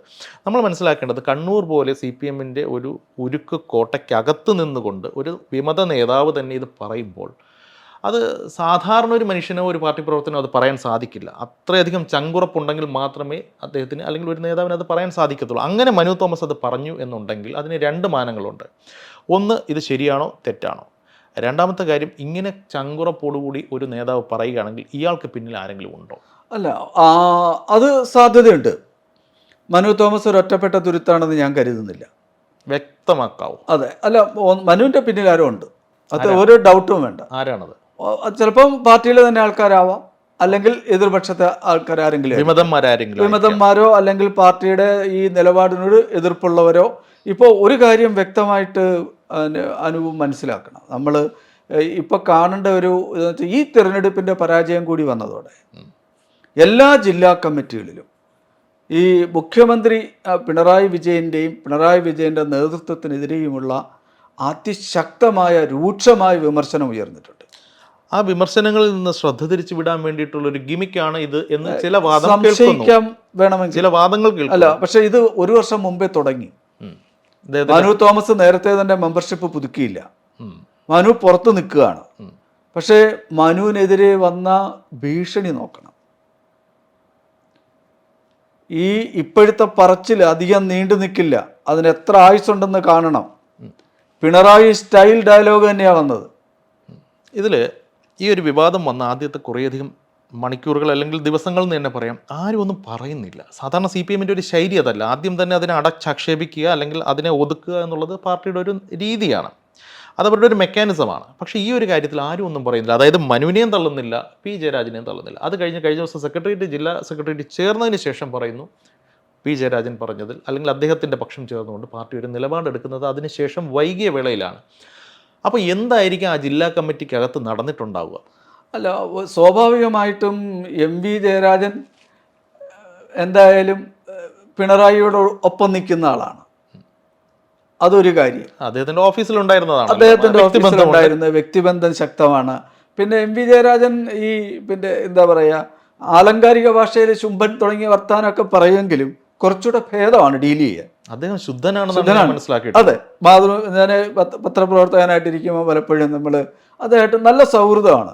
നമ്മൾ മനസ്സിലാക്കേണ്ടത് കണ്ണൂർ പോലെ സി പി എമ്മിന്റെ ഒരു ഉരുക്ക് കോട്ടയ്ക്കകത്ത് നിന്നുകൊണ്ട് ഒരു വിമത നേതാവ് തന്നെ ഇത് പറയുമ്പോൾ അത് സാധാരണ ഒരു മനുഷ്യനോ ഒരു പാർട്ടി പ്രവർത്തനോ അത് പറയാൻ സാധിക്കില്ല. അത്രയധികം ചങ്കുറപ്പുണ്ടെങ്കിൽ മാത്രമേ അദ്ദേഹത്തിന് അല്ലെങ്കിൽ ഒരു നേതാവിന് അത് പറയാൻ സാധിക്കത്തുള്ളൂ. അങ്ങനെ മനു തോമസ് അത് പറഞ്ഞു എന്നുണ്ടെങ്കിൽ അതിന് രണ്ട് മാനങ്ങളുണ്ട്. ഒന്ന് ഇത് ശരിയാണോ? തെറ്റാണോ? രണ്ടാമത്തെ കാര്യം ഇങ്ങനെ ചങ്കുറപ്പോടുകൂടി ഒരു നേതാവ് പറയുകയാണെങ്കിൽ ഇയാൾക്ക് പിന്നിൽ ആരെങ്കിലും ഉണ്ടോ? അല്ല അത് സാധ്യതയുണ്ട്. മനു തോമസ് ഒരു ഒറ്റപ്പെട്ട തുരുത്താണെന്ന് ഞാൻ കരുതുന്നില്ല. വ്യക്തമാക്കാവോ. അതെ അല്ല മനുവിന്റെ പിന്നിൽ ആരോ ഉണ്ട്. അത് ഒരു ഡൗട്ടും വേണ്ട. ആരാണത്? ചിലപ്പം പാർട്ടിയിലെ തന്നെ ആൾക്കാരാവാം. അല്ലെങ്കിൽ എതിർപക്ഷത്തെ ആൾക്കാർ ആരെങ്കിലും. വിമതന്മാരാരെങ്കിലും വിമതന്മാരോ അല്ലെങ്കിൽ പാർട്ടിയുടെ ഈ നിലപാടിനോട് എതിർപ്പുള്ളവരോ ഇപ്പോൾ ഒരു കാര്യം വ്യക്തമായിട്ട് അനുഭവം അനുവും മനസ്സിലാക്കണം. നമ്മൾ ഇപ്പോൾ കാണേണ്ട ഒരു ഈ തിരഞ്ഞെടുപ്പിന്റെ പരാജയം കൂടി വന്നതോടെ എല്ലാ ജില്ലാ കമ്മിറ്റികളിലും ഈ മുഖ്യമന്ത്രി പിണറായി വിജയന്റെയും പിണറായി വിജയന്റെ നേതൃത്വത്തിനെതിരെയുമുള്ള അതിശക്തമായ രൂക്ഷമായ വിമർശനം ഉയർന്നിട്ടുണ്ട്. ആ വിമർശനങ്ങളിൽ നിന്ന് ശ്രദ്ധ തിരിച്ചു വിടാൻ വേണ്ടിയിട്ടുള്ള ഒരു ഗിമിക്കാണ് ഇത് എന്ന് ചില വാദം വേണമെങ്കിൽ. ചില വാദങ്ങൾ കേൾക്കുന്നു. അല്ല പക്ഷെ ഇത് ഒരു വർഷം മുമ്പേ തുടങ്ങി. മനു തോമസ് നേരത്തെ തന്നെ മെമ്പർഷിപ്പ് പുതുക്കിയില്ല. ഉം. മനു പുറത്തു നിൽക്കുകയാണ്. പക്ഷേ മനുവിനെതിരെ വന്ന ഭീഷണി നോക്കണം. ഈ ഇപ്പോഴത്തെ പറച്ചിൽ അധികം നീണ്ടു നിൽക്കില്ല. അതിന് എത്ര ആയുസുണ്ടെന്ന് കാണണം. പിണറായി സ്റ്റൈൽ ഡയലോഗ് തന്നെയാണ് വന്നത്. ഇതിൽ ഈ ഒരു വിവാദം വന്ന ആദ്യത്തെ കുറേയധികം മണിക്കൂറുകൾ അല്ലെങ്കിൽ ദിവസങ്ങൾ എന്ന് തന്നെ പറയാം. ആരും ഒന്നും പറയുന്നില്ല. സാധാരണ സി പി എമ്മിന്റെ ഒരു ശൈലി അതല്ല. ആദ്യം തന്നെ അതിനെ അടച്ചാക്ഷേപിക്കുക അല്ലെങ്കിൽ അതിനെ ഒതുക്കുക എന്നുള്ളത് പാർട്ടിയുടെ ഒരു രീതിയാണ്. അതവരുടെ ഒരു മെക്കാനിസമാണ്. പക്ഷേ ഈ ഒരു കാര്യത്തിൽ ആരും ഒന്നും പറയുന്നില്ല. അതായത് മനുവിനെയും തള്ളുന്നില്ല പി ജയരാജനെയും തള്ളുന്നില്ല. അത് കഴിഞ്ഞ് കഴിഞ്ഞ ദിവസം സെക്രട്ടേറിയറ്റ് ജില്ലാ സെക്രട്ടേറിയറ്റ് ചേർന്നതിന് ശേഷം പറയുന്നു പി ജയരാജൻ പറഞ്ഞതിൽ അല്ലെങ്കിൽ അദ്ദേഹത്തിന്റെ പക്ഷം ചേർന്നുകൊണ്ട് പാർട്ടി ഒരു നിലപാടെടുക്കുന്നത് അതിനുശേഷം വൈകിയ വേളയിലാണ്. അപ്പോൾ എന്തായിരിക്കും ആ ജില്ലാ കമ്മിറ്റിക്കകത്ത് നടന്നിട്ടുണ്ടാവുക? അല്ല സ്വാഭാവികമായിട്ടും എം വി ജയരാജൻ എന്തായാലും പിണറായിയോട് ഒപ്പം നിൽക്കുന്ന ആളാണ്. അതൊരു കാര്യം. അദ്ദേഹത്തിന്റെ ഓഫീസിലുണ്ടായിരുന്നതാണ് അദ്ദേഹത്തിന്റെ ഓഫീസിലുണ്ടായിരുന്ന. വ്യക്തിബന്ധം ശക്തമാണ്. പിന്നെ എം വി ജയരാജൻ ഈ പിന്നെ എന്താ പറയുക ആലങ്കാരിക ഭാഷയിൽ ചുംബൻ തുടങ്ങിയ വർത്താനമൊക്കെ പറയുമെങ്കിലും കുറച്ചുകൂടെ ഭേദമാണ് ഡീൽ ചെയ്യാൻ. അദ്ദേഹം ശുദ്ധനാണെന്നാണ് മനസ്സിലാക്കി അതെ മാതൃ ഞാൻ പത്ര- പത്രപ്രവർത്തകനായിട്ടിരിക്കുമ്പോൾ പലപ്പോഴും നമ്മൾ അദ്ദേഹമായിട്ട് നല്ല സൗഹൃദമാണ്.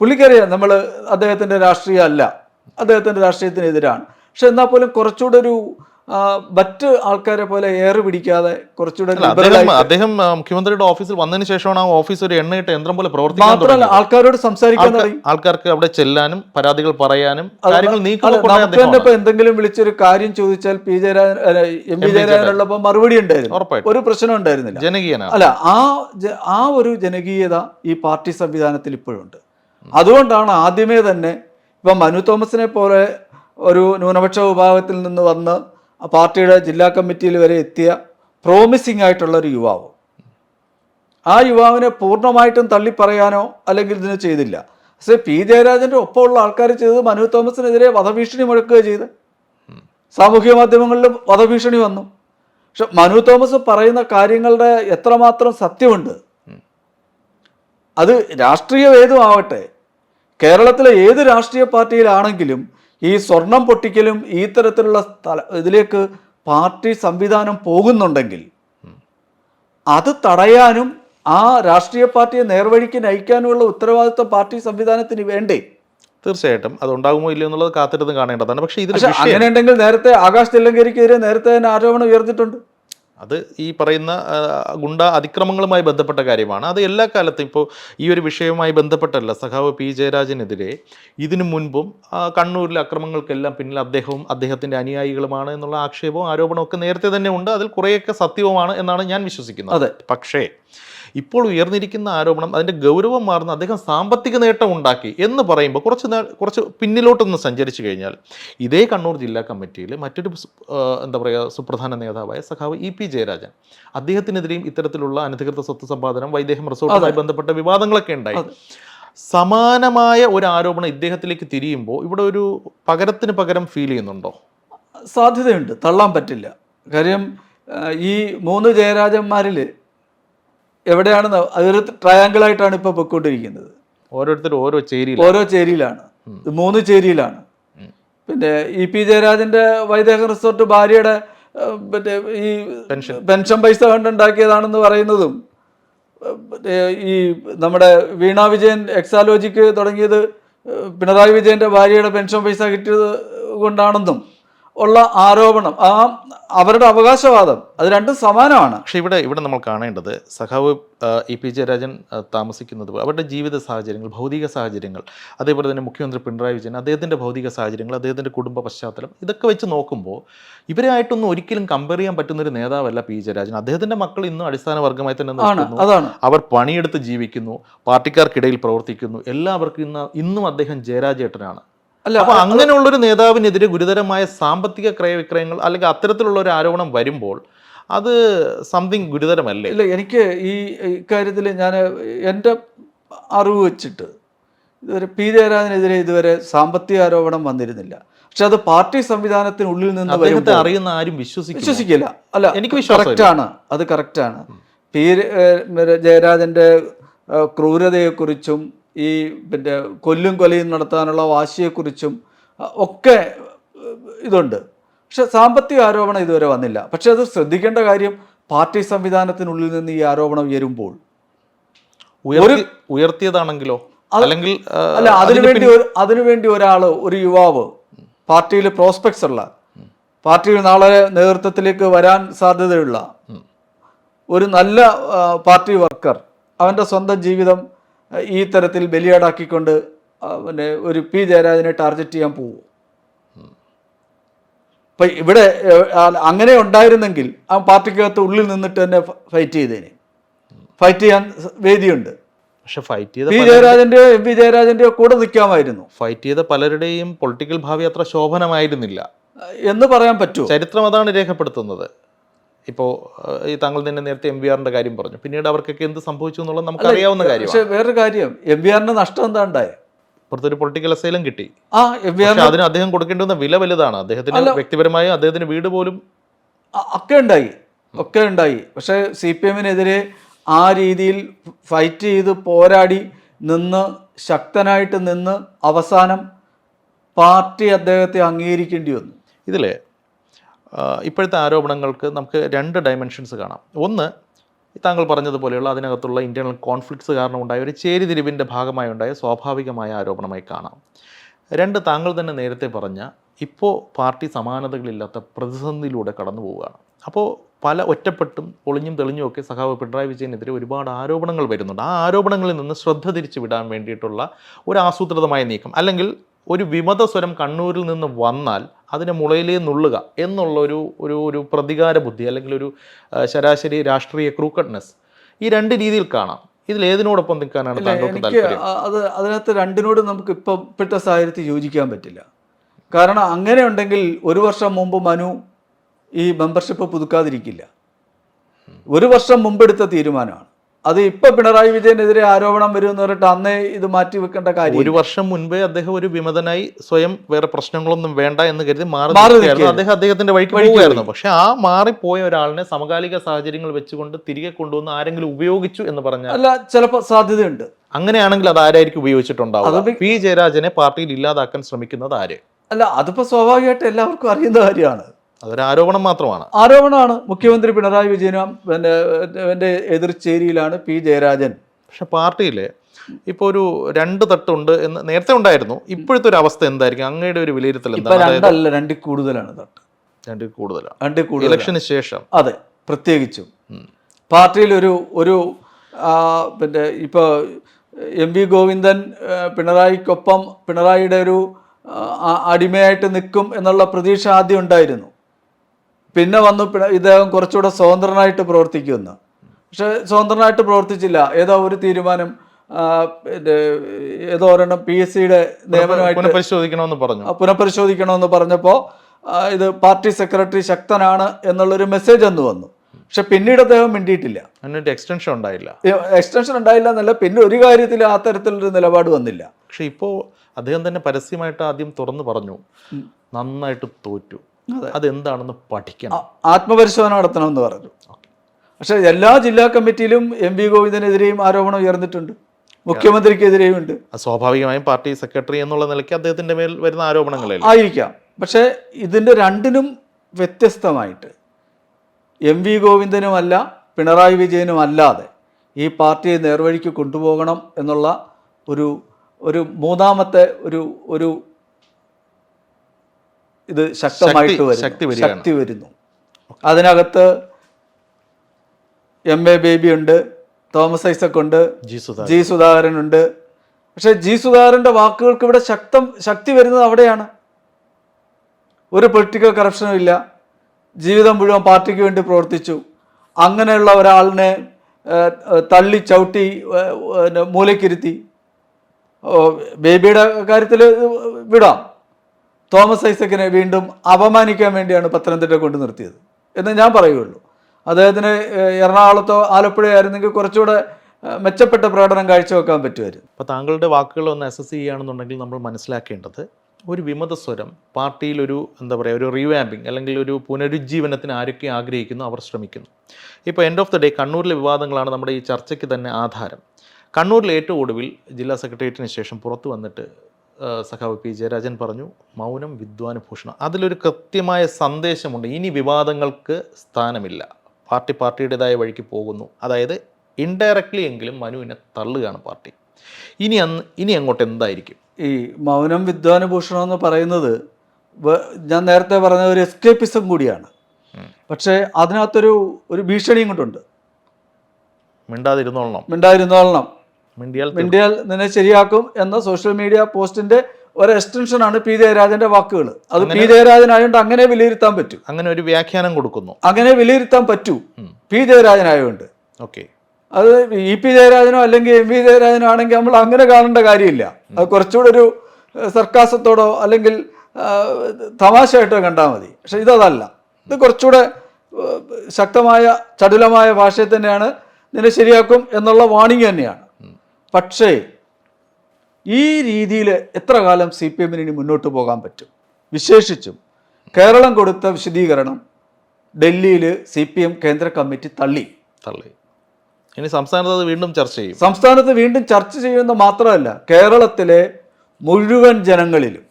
പുള്ളിക്കറിയാം നമ്മൾ അദ്ദേഹത്തിന്റെ രാഷ്ട്രീയം അല്ല അദ്ദേഹത്തിന്റെ രാഷ്ട്രീയത്തിനെതിരാണ്. പക്ഷെ എന്നാൽ പോലും കുറച്ചുകൂടെ ഒരു മറ്റ് ആൾക്കാരെ പോലെ ഏറ് പിടിക്കാതെ കുറച്ചുകൂടെ അദ്ദേഹം മുഖ്യമന്ത്രിയുടെ ഓഫീസിൽ വന്നതിന് ശേഷമാണ് ആ ഓഫീസ് ഒരു എണ്ണയിട്ട് യന്ത്രം പോലെ പ്രവർത്തിക്കാൻ. ആൾക്കാരോട് സംസാരിക്കാൻ ആൾക്കാർ- ആൾക്കാർക്ക് അവിടെ ചെല്ലാനും പരാതികൾ പറയാനും കാര്യങ്ങൾ ഇപ്പൊ എന്തെങ്കിലും വിളിച്ചൊരു കാര്യം ചോദിച്ചാൽ പി ജയരാജൻ എം പി ജയരാജനുള്ളപ്പോൾ മറുപടി ഉണ്ടായിരുന്നു. ഒരു പ്രശ്നം ഉണ്ടായിരുന്നില്ല. ജനകീയനാണ്. അല്ല ആ ആ ഒരു ജനകീയത ഈ പാർട്ടി സംവിധാനത്തിൽ ഇപ്പോഴുണ്ട്. അതുകൊണ്ടാണ് ആദ്യമേ തന്നെ ഇപ്പം മനു തോമസിനെ പോലെ ഒരു ന്യൂനപക്ഷ വിഭാഗത്തിൽ നിന്ന് വന്ന് പാർട്ടിയുടെ ജില്ലാ കമ്മിറ്റിയിൽ വരെ എത്തിയ പ്രോമിസിംഗ് ആയിട്ടുള്ള ഒരു യുവാവ്. ആ യുവാവിനെ പൂർണമായിട്ടും തള്ളിപ്പറയാനോ അല്ലെങ്കിൽ ഇതിന് ചെയ്തില്ല. പക്ഷേ പി ജയരാജന്റെ ഒപ്പമുള്ള ആൾക്കാർ ചെയ്തത് മനു തോമസിനെതിരെ വധഭീഷണി മുഴക്കുക ചെയ്ത്. സാമൂഹ്യ മാധ്യമങ്ങളിൽ വധഭീഷണി വന്നു. പക്ഷെ മനു തോമസ് പറയുന്ന കാര്യങ്ങളുടെ എത്രമാത്രം സത്യമുണ്ട്? അത് രാഷ്ട്രീയ ഏതും ആവട്ടെ കേരളത്തിലെ ഏത് രാഷ്ട്രീയ പാർട്ടിയിലാണെങ്കിലും ഈ സ്വർണം പൊട്ടിക്കലും ഈ തരത്തിലുള്ള സ്ഥല ഇതിലേക്ക് പാർട്ടി സംവിധാനം പോകുന്നുണ്ടെങ്കിൽ അത് തടയാനും ആ രാഷ്ട്രീയ പാർട്ടിയെ നേർവഴിക്ക് നയിക്കാനുമുള്ള ഉത്തരവാദിത്വം പാർട്ടി സംവിധാനത്തിന് വേണ്ടേ? തീർച്ചയായിട്ടും. അത് ഉണ്ടാകുമോ ഇല്ലയോ എന്നുള്ളത് കാത്തിരുന്ന് കാണേണ്ടതാണ്. പക്ഷേ ഇതിൽ അങ്ങനെ ഉണ്ടെങ്കിൽ നേരത്തെ ആകാശ് തില്ലങ്കരിക്കെതിരെ നേരത്തെ തന്നെ ആരോപണം ഉയർന്നിട്ടുണ്ട് അത് ഈ പറയുന്ന ഗുണ്ട അതിക്രമങ്ങളുമായി ബന്ധപ്പെട്ട കാര്യമാണ്. അത് എല്ലാ കാലത്തും ഇപ്പോൾ ഈ ഒരു വിഷയവുമായി ബന്ധപ്പെട്ടല്ല. സഖാവ് പി. ജയരാജനെതിരെ ഇതിനു മുൻപും കണ്ണൂരിലെ അക്രമങ്ങൾക്കെല്ലാം പിന്നിൽ അദ്ദേഹവും അദ്ദേഹത്തിന്റെ അനുയായികളുമാണ് എന്നുള്ള ആക്ഷേപവും ആരോപണവും ഒക്കെ നേരത്തെ തന്നെ ഉണ്ട്. അതിൽ കുറേയൊക്കെ സത്യവുമാണ് എന്നാണ് ഞാൻ വിശ്വസിക്കുന്നത്. അതെ. പക്ഷേ ഇപ്പോൾ ഉയർന്നിരിക്കുന്ന ആരോപണം അതിന്റെ ഗൗരവം മാറുന്ന അദ്ദേഹം സാമ്പത്തിക നേട്ടം ഉണ്ടാക്കി എന്ന് പറയുമ്പോൾ കുറച്ച് കുറച്ച് പിന്നിലോട്ടൊന്ന് സഞ്ചരിച്ചു കഴിഞ്ഞാൽ ഇതേ കണ്ണൂർ ജില്ലാ കമ്മിറ്റിയിൽ മറ്റൊരു എന്താ പറയുക സുപ്രധാന നേതാവായ സഖാവ് ഇ പി ജയരാജൻ അദ്ദേഹത്തിനെതിരെയും ഇത്തരത്തിലുള്ള അനധികൃത സ്വത്ത് സമ്പാദനം വൈദേഹം റിസോർട്ടുമായി ബന്ധപ്പെട്ട വിവാദങ്ങളൊക്കെ ഉണ്ടായി. സമാനമായ ഒരു ആരോപണം ഇദ്ദേഹത്തിലേക്ക് തിരിയുമ്പോൾ ഇവിടെ ഒരു പകരത്തിന് പകരം ഫീൽ ചെയ്യുന്നുണ്ടോ? സാധ്യതയുണ്ട്. തള്ളാൻ പറ്റില്ല. കാര്യം ഈ മൂന്ന് ജയരാജന്മാരിൽ എവിടെയാണ് അതൊരു ട്രയാങ്കിൾ ആയിട്ടാണ് ഇപ്പോൾ പൊയ്ക്കൊണ്ടിരിക്കുന്നത് ഓരോരുത്തരും ഓരോ ചേരി ഓരോ ചേരിയിലാണ്. മൂന്ന് ചേരിയിലാണ്. പിന്നെ ഇ പി ജയരാജന്റെ വൈദേഹ റിസോർട്ട് ഭാര്യയുടെ മറ്റേ ഈ പെൻഷൻ. പൈസ കണ്ടുണ്ടാക്കിയതാണെന്ന് പറയുന്നതും ഈ നമ്മുടെ വീണ വിജയൻ എക്സാലോജിക്ക് തുടങ്ങിയത് പിണറായി വിജയന്റെ ഭാര്യയുടെ പെൻഷൻ പൈസ കിട്ടിയത് കൊണ്ടാണെന്നും ഉള്ള ആരോപണം ആ അവരുടെ അവകാശവാദം അത് രണ്ടും സമാനമാണ്. പക്ഷേ ഇവിടെ ഇവിടെ നമ്മൾ കാണേണ്ടത് സഖാവ് ഇ പി ജയരാജൻ താമസിക്കുന്നത് അവരുടെ ജീവിത സാഹചര്യങ്ങൾ ഭൗതിക സാഹചര്യങ്ങൾ അതേപോലെ തന്നെ മുഖ്യമന്ത്രി പിണറായി വിജയൻ അദ്ദേഹത്തിന്റെ ഭൗതിക സാഹചര്യങ്ങൾ അദ്ദേഹത്തിന്റെ കുടുംബ പശ്ചാത്തലം ഇതൊക്കെ വെച്ച് നോക്കുമ്പോൾ ഇവരായിട്ടൊന്നും ഒരിക്കലും കമ്പയർ ചെയ്യാൻ പറ്റുന്ന ഒരു നേതാവല്ല പി ജയരാജൻ. അദ്ദേഹത്തിന്റെ മക്കൾ ഇന്നും അടിസ്ഥാന വർഗമായി തന്നെ അതാണ്. അവർ പണിയെടുത്ത് ജീവിക്കുന്നു പാർട്ടിക്കാർക്കിടയിൽ പ്രവർത്തിക്കുന്നു. എല്ലാവർക്കും ഇന്ന് ഇന്നും അദ്ദേഹം ജയരാജേട്ടനാണ്. അല്ല അപ്പൊ അങ്ങനെയുള്ള ഒരു നേതാവിനെതിരെ ഗുരുതരമായ സാമ്പത്തിക ക്രയവിക്രയങ്ങൾ അല്ലെങ്കിൽ അത്തരത്തിലുള്ള ഒരു ആരോപണം വരുമ്പോൾ അത് സംതിങ് ഗുരുതരമല്ലേ? ഇല്ല എനിക്ക് ഈ ഇക്കാര്യത്തിൽ ഞാൻ എന്റെ അറിവ് വെച്ചിട്ട് ഇതുവരെ പി ജയരാജനെതിരെ ഇതുവരെ സാമ്പത്തിക ആരോപണം വന്നിരുന്നില്ല. പക്ഷെ അത് പാർട്ടി സംവിധാനത്തിനുള്ളിൽ നിന്ന് അദ്ദേഹത്തെ അറിയുന്ന ആരും വിശ്വസിക്കും വിശ്വസിക്കില്ല. അല്ല എനിക്ക്. കറക്റ്റാണ്. അത് കറക്റ്റാണ്. പി ജയരാജന്റെ ക്രൂരതയെക്കുറിച്ചും ഈ പിന്നെ കൊല്ലും കൊലയും നടത്താനുള്ള വാശിയെക്കുറിച്ചും ഒക്കെ ഇതുണ്ട്. പക്ഷെ സാമ്പത്തിക ആരോപണം ഇതുവരെ വന്നില്ല. പക്ഷെ അത് ശ്രദ്ധിക്കേണ്ട കാര്യം പാർട്ടി സംവിധാനത്തിനുള്ളിൽ നിന്ന് ഈ ആരോപണം ഉയരുമ്പോൾ. ഉയർത്തി ഉയർത്തിയതാണെങ്കിലോ? അല്ലെങ്കിൽ അല്ല അതിനുവേണ്ടി ഒരു അതിനുവേണ്ടി ഒരാൾ ഒരു യുവാവ് പാർട്ടിയിൽ പ്രോസ്പെക്ട്സ് ഉള്ള പാർട്ടിയിൽ നാളെ നേതൃത്വത്തിലേക്ക് വരാൻ സാധ്യതയുള്ള ഒരു നല്ല പാർട്ടി വർക്കർ അവന്റെ സ്വന്തം ജീവിതം ഈ തരത്തിൽ ബലിയാടാക്കിക്കൊണ്ട് പിന്നെ ഒരു പി ജയരാജനെ ടാർഗറ്റ് ചെയ്യാൻ പോകും ഇപ്പം ഇവിടെ അങ്ങനെ ഉണ്ടായിരുന്നെങ്കിൽ ആ പാർട്ടിക്കകത്ത് ഉള്ളിൽ നിന്നിട്ട് തന്നെ ഫൈറ്റ് ചെയ്തേനെ. ഫൈറ്റ് ചെയ്യാൻ വേദിയുണ്ട്. പക്ഷെ ഫൈറ്റ് ചെയ്ത പി ജയരാജന്റെയോ എം പി ജയരാജന്റെയോ കൂടെ നിൽക്കാമായിരുന്നു. ഫൈറ്റ് ചെയ്ത പലരുടെയും പൊളിറ്റിക്കൽ ഭാവി അത്ര ശോഭനമായിരുന്നില്ല. എന്ന് പറയാൻ പറ്റുമോ? ചരിത്രം അതാണ് രേഖപ്പെടുത്തുന്നത്. ഇപ്പോൾ ഈ താങ്കൾ തന്നെ നേരത്തെ എം വി ആറിന്റെ കാര്യം പറഞ്ഞു. പിന്നീട് അവർക്കൊക്കെ എന്ത് സംഭവിച്ചു എന്നുള്ളത് നമുക്ക് അറിയാവുന്ന കാര്യം പക്ഷേ വേറൊരു കാര്യം എം വി ആറിന്റെ നഷ്ടം എന്താ ഉണ്ടായത് പുറത്തൊരു പൊളിറ്റിക്കൽ അസൈലം കിട്ടി. ആ എം വി ആർ അതിന് അദ്ദേഹം കൊടുക്കേണ്ടുന്ന വില വലുതാണ്. അദ്ദേഹത്തിന് വ്യക്തിപരമായി അദ്ദേഹത്തിന് വീട് പോലും ഒക്കെ ഉണ്ടായി. ഒക്കെ ഉണ്ടായി. പക്ഷേ സി പി എമ്മിനെതിരെ ആ രീതിയിൽ ഫൈറ്റ് ചെയ്ത് പോരാടി നിന്ന് ശക്തനായിട്ട് നിന്ന് അവസാനം പാർട്ടി അദ്ദേഹത്തെ അംഗീകരിക്കേണ്ടി വന്നു. ഇതിൽ ഇപ്പോഴത്തെ ആരോപണങ്ങൾക്ക് നമുക്ക് രണ്ട് ഡയമെൻഷൻസ് കാണാം. ഒന്ന് താങ്കൾ പറഞ്ഞതുപോലെയുള്ള അതിനകത്തുള്ള ഇന്റേണൽ കോൺഫ്ലിക്ട്സ് കാരണം ഉണ്ടായ ഒരു ചേരിതിരിവിന്റെ ഭാഗമായി ഉണ്ടായ സ്വാഭാവികമായ ആരോപണമായി കാണാം. രണ്ട് താങ്കൾ തന്നെ നേരത്തെ പറഞ്ഞ ഇപ്പോൾ പാർട്ടി സമാനതകളില്ലാത്ത പ്രതിസന്ധിയിലൂടെ കടന്നു പോവുകയാണ്. അപ്പോൾ പല ഒറ്റപ്പെട്ടും ഒളിഞ്ഞും തെളിഞ്ഞും ഒക്കെ സഖാവ് പിണറായി വിജയനെതിരെ ഒരുപാട് ആരോപണങ്ങൾ വരുന്നുണ്ട്. ആ ആരോപണങ്ങളിൽ നിന്ന് ശ്രദ്ധ തിരിച്ചു വിടാൻ വേണ്ടിയിട്ടുള്ള ഒരു ആസൂത്രിതമായ നീക്കം അല്ലെങ്കിൽ ഒരു വിമത സ്വരം കണ്ണൂരിൽ നിന്ന് വന്നാൽ അതിനെ മുളയിലേ നുള്ളുക എന്നുള്ള ഒരു ഒരു ഒരു പ്രതികാര ബുദ്ധി അല്ലെങ്കിൽ ഒരു ശരാശരി രാഷ്ട്രീയ ക്രൂക്കട്നെസ് ഈ രണ്ട് രീതിയിൽ കാണാം. ഇതിൽ ഏതിനോടൊപ്പം നിൽക്കാനാണ് താങ്കൾക്ക് അത് അതിനകത്ത് രണ്ടിനോട് നമുക്ക് ഇപ്പം ഇപ്പോഴത്തെ സാഹചര്യത്തിൽ യോജിക്കാൻ പറ്റില്ല. കാരണം അങ്ങനെ ഉണ്ടെങ്കിൽ ഒരു വർഷം മുമ്പ് മനു ഈ മെമ്പർഷിപ്പ് പുതുക്കാതിരിക്കില്ല. ഒരു വർഷം മുമ്പെടുത്ത തീരുമാനമാണ്. അത് ഇപ്പൊ പിണറായി വിജയനെതിരെ ആരോപണം വരും എന്ന് പറഞ്ഞിട്ട് അന്നേ ഇത് മാറ്റി വെക്കേണ്ട കാര്യം ഒരു വർഷം മുൻപേ അദ്ദേഹം ഒരു വിമതനായി സ്വയം വേറെ പ്രശ്നങ്ങളൊന്നും വേണ്ട എന്ന് കരുതി മാറി. അദ്ദേഹം അദ്ദേഹത്തിന്റെ വഴിക്ക് പോവുകയായിരുന്നു. പക്ഷെ ആ മാറിപ്പോയ ഒരാളിനെ സമകാലിക സാഹചര്യങ്ങൾ വെച്ചുകൊണ്ട് തിരികെ കൊണ്ടുവന്ന് ആരെങ്കിലും ഉപയോഗിച്ചു എന്ന് പറഞ്ഞാൽ അല്ല ചിലപ്പോ സാധ്യതയുണ്ട്. അങ്ങനെയാണെങ്കിൽ അത് ആരായിരിക്കും ഉപയോഗിച്ചിട്ടുണ്ടാവും പി ജയരാജനെ പാർട്ടിയിൽ ഇല്ലാതാക്കാൻ ശ്രമിക്കുന്നത് ആര്? അല്ല അതിപ്പോ സ്വാഭാവികമായിട്ട് എല്ലാവർക്കും അറിയുന്ന കാര്യമാണ്. അതൊരു ആരോപണം മാത്രമാണ്. ആരോപണമാണ് മുഖ്യമന്ത്രി പിണറായി വിജയനും പിന്നെ എന്റെ എതിർചേരിയിലാണ് പി ജയരാജൻ. പക്ഷെ പാർട്ടിയിലെ ഇപ്പോൾ ഒരു രണ്ട് തട്ടുണ്ട് എന്ന് നേരത്തെ ഉണ്ടായിരുന്നു. ഇപ്പോഴത്തെ ഒരു അവസ്ഥ എന്തായിരിക്കും? അങ്ങയുടെ ഒരു വിലയിരുത്തൽ എന്താണ്? അതായത് രണ്ടല്ല രണ്ടിൽ കൂടുതലാണ് തട്ട്. രണ്ട് കൂടുതലാണ്. രണ്ടിൽ കൂടുതൽ ഇലക്ഷന് ശേഷം. അതെ പ്രത്യേകിച്ചും. പാർട്ടിയിൽ ഒരു ഒരു പിന്നെ ഇപ്പോൾ എം വി ഗോവിന്ദൻ പിണറായിക്കൊപ്പം പിണറായിയുടെ ഒരു അടിമയായിട്ട് നിൽക്കും എന്നുള്ള പ്രതീക്ഷ ആദ്യം ഉണ്ടായിരുന്നു. പിന്നെ വന്നു പിന്നെ ഇദ്ദേഹം കുറച്ചുകൂടെ സ്വതന്ത്രനായിട്ട് പ്രവർത്തിക്കുമെന്ന് പക്ഷെ സ്വതന്ത്രനായിട്ട് പ്രവർത്തിച്ചില്ല. ഏതോ ഒരു തീരുമാനം ഏതോ ഒരെണ്ണം പി എസ് സിയുടെ നിയമനമായിട്ട് പുനഃപരിശോധിക്കണമെന്ന് പറഞ്ഞു. പുനഃപരിശോധിക്കണമെന്ന് പറഞ്ഞപ്പോൾ ഇത് പാർട്ടി സെക്രട്ടറി ശക്തനാണ് എന്നുള്ളൊരു മെസ്സേജ് അന്ന് വന്നു. പക്ഷെ പിന്നീട് അദ്ദേഹം മിണ്ടിയിട്ടില്ല. അതിനൊരു എക്സ്റ്റൻഷൻ ഉണ്ടായില്ല. എക്സ്റ്റൻഷൻ ഉണ്ടായില്ല എന്നല്ല പിന്നെ ഒരു കാര്യത്തിൽ ആ തരത്തിലൊരു നിലപാട് വന്നില്ല. പക്ഷെ ഇപ്പോൾ അദ്ദേഹം തന്നെ പരസ്യമായിട്ട് ആദ്യം തുറന്നു പറഞ്ഞു. നന്നായിട്ട് തോറ്റു. അതെന്താണെന്ന് പഠിക്കണം. ആത്മപരിശോധന നടത്തണം എന്ന് പറഞ്ഞു. പക്ഷെ എല്ലാ ജില്ലാ കമ്മിറ്റിയിലും എം വി ഗോവിന്ദനെതിരെയും ആരോപണം ഉയർന്നിട്ടുണ്ട്. മുഖ്യമന്ത്രിക്കെതിരെയും ഉണ്ട്. സ്വാഭാവികമായും പാർട്ടി സെക്രട്ടറി എന്നുള്ള നിലയ്ക്ക് അദ്ദേഹത്തിന്റെ മേൽ വരുന്ന ആരോപണങ്ങളെ ആയിരിക്കാം. പക്ഷേ ഇതിന്റെ രണ്ടിനും വ്യത്യസ്തമായിട്ട് എം വി ഗോവിന്ദനുമല്ല പിണറായി വിജയനും അല്ലാതെ ഈ പാർട്ടിയെ നേർവഴിക്ക് കൊണ്ടുപോകണം എന്നുള്ള ഒരു ഒരു മൂന്നാമത്തെ ഒരു ഒരു ഇത് ശക്തമായിട്ട് ശക്തി- വരുന്നു. ശക്തി വരുന്നു. അതിനകത്ത് എം എ ബേബി ഉണ്ട് തോമസ് ഐസക് ഉണ്ട് ജി സുധാ സുധാകരൻ. ഉണ്ട്. പക്ഷെ ജി സുധാകരന്റെ വാക്കുകൾക്ക് ഇവിടെ ശക്തം ശക്തി വരുന്നത് അവിടെയാണ്. ഒരു പൊളിറ്റിക്കൽ കറപ്ഷനും ഇല്ല. ജീവിതം മുഴുവൻ പാർട്ടിക്ക് വേണ്ടി പ്രവർത്തിച്ചു. അങ്ങനെയുള്ള ഒരാളിനെ തള്ളി ചവിട്ടി മൂലക്കിരുത്തി ബേബിയുടെ കാര്യത്തിൽ വിടാം. തോമസ് ഐസക്കിനെ വീണ്ടും അപമാനിക്കാൻ വേണ്ടിയാണ് പത്തനംതിട്ട കൊണ്ട് നിർത്തിയത്. എന്ന് ഞാൻ പറയുള്ളൂ. അദ്ദേഹത്തിന് എറണാകുളത്തോ ആലപ്പുഴയോ ആയിരുന്നെങ്കിൽ കുറച്ചുകൂടെ മെച്ചപ്പെട്ട പ്രകടനം കാഴ്ചവെക്കാൻ പറ്റുമായിരുന്നു. അപ്പോൾ താങ്കളുടെ വാക്കുകൾ ഒന്ന് അസസ് ചെയ്യുകയാണെന്നുണ്ടെങ്കിൽ നമ്മൾ മനസ്സിലാക്കേണ്ടത് ഒരു വിമത സ്വരം പാർട്ടിയിൽ ഒരു എന്താ പറയുക ഒരു റീവാമ്പിങ് അല്ലെങ്കിൽ ഒരു പുനരുജ്ജീവനത്തിന് ആരൊക്കെ ആഗ്രഹിക്കുന്നു അവർ ശ്രമിക്കുന്നു. ഇപ്പോൾ എൻഡ് ഓഫ് ദി ഡേ കണ്ണൂരിലെ വിവാദങ്ങളാണ് നമ്മുടെ ഈ ചർച്ചയ്ക്ക് തന്നെ ആധാരം. കണ്ണൂരിലെ ഏറ്റവും ഒടുവിൽ ജില്ലാ സെക്രട്ടേറിയറ്റിന് ശേഷം പുറത്തു വന്നിട്ട് സഖാവ് പി ജയരാജൻ പറഞ്ഞു മൗനം വിദ്വാന് ഭൂഷണം. അതിലൊരു കൃത്യമായ സന്ദേശമുണ്ട്. ഇനി വിവാദങ്ങൾക്ക് സ്ഥാനമില്ല. പാർട്ടി പാർട്ടിയുടേതായ വഴിക്ക് പോകുന്നു. അതായത് ഇൻഡയറക്ട്ലി എങ്കിലും മനുവിനെ തള്ളുകയാണ് പാർട്ടി. ഇനി അന്ന് ഇനി അങ്ങോട്ട് എന്തായിരിക്കും? ഈ മൗനം വിദ്വാനുഭൂഷണം എന്ന് പറയുന്നത് ഞാൻ നേരത്തെ പറഞ്ഞ ഒരു എസ്കേപ്പിസം കൂടിയാണ്. പക്ഷേ അതിനകത്തൊരു ഒരു ഭീഷണിയും കൊണ്ടുണ്ട് മിണ്ടാതിരുന്നോളണം. മിണ്ടായിരുന്നോളണം മിണ്ടിയാൽ നിന്നെ ശരിയാക്കും എന്ന സോഷ്യൽ മീഡിയ പോസ്റ്റിന്റെ ഒരു എക്സ്റ്റൻഷൻ ആണ് പി ജയരാജന്റെ വാക്കുകൾ അത് പി ജയരാജനായതുകൊണ്ട് അങ്ങനെ വിലയിരുത്താൻ പറ്റും. അങ്ങനെ ഒരു വ്യാഖ്യാനം കൊടുക്കുന്നു. അങ്ങനെ വിലയിരുത്താൻ പറ്റൂ. പി ജയരാജനായതുകൊണ്ട് ഓക്കെ. അത് ഇ പി ജയരാജനോ അല്ലെങ്കിൽ എം വി ജയരാജനോ ആണെങ്കിൽ നമ്മൾ അങ്ങനെ കാണേണ്ട കാര്യമില്ല. അത് കുറച്ചുകൂടെ ഒരു സർക്കാസത്തോടോ അല്ലെങ്കിൽ തമാശയായിട്ടോ കണ്ടാൽ മതി. പക്ഷെ ഇതതല്ല. ഇത് കുറച്ചുകൂടെ ശക്തമായ ചടുലമായ ഭാഷയെ തന്നെയാണ് നിന്നെ ശരിയാക്കും എന്നുള്ള വാണിംഗ് തന്നെയാണ്. പക്ഷേ ഈ രീതിയിൽ എത്ര കാലം സി പി എമ്മിന് ഇനി മുന്നോട്ട് പോകാൻ പറ്റും? വിശേഷിച്ചും കേരളം കൊടുത്ത വിശദീകരണം ഡൽഹിയിൽ സി പി എം കേന്ദ്ര കമ്മിറ്റി തള്ളി. തള്ളി. ഇനി സംസ്ഥാനത്ത് അത് വീണ്ടും ചർച്ച ചെയ്യും. സംസ്ഥാനത്ത് വീണ്ടും ചർച്ച ചെയ്യുന്ന മാത്രമല്ല കേരളത്തിലെ മുഴുവൻ ജനങ്ങളിലും.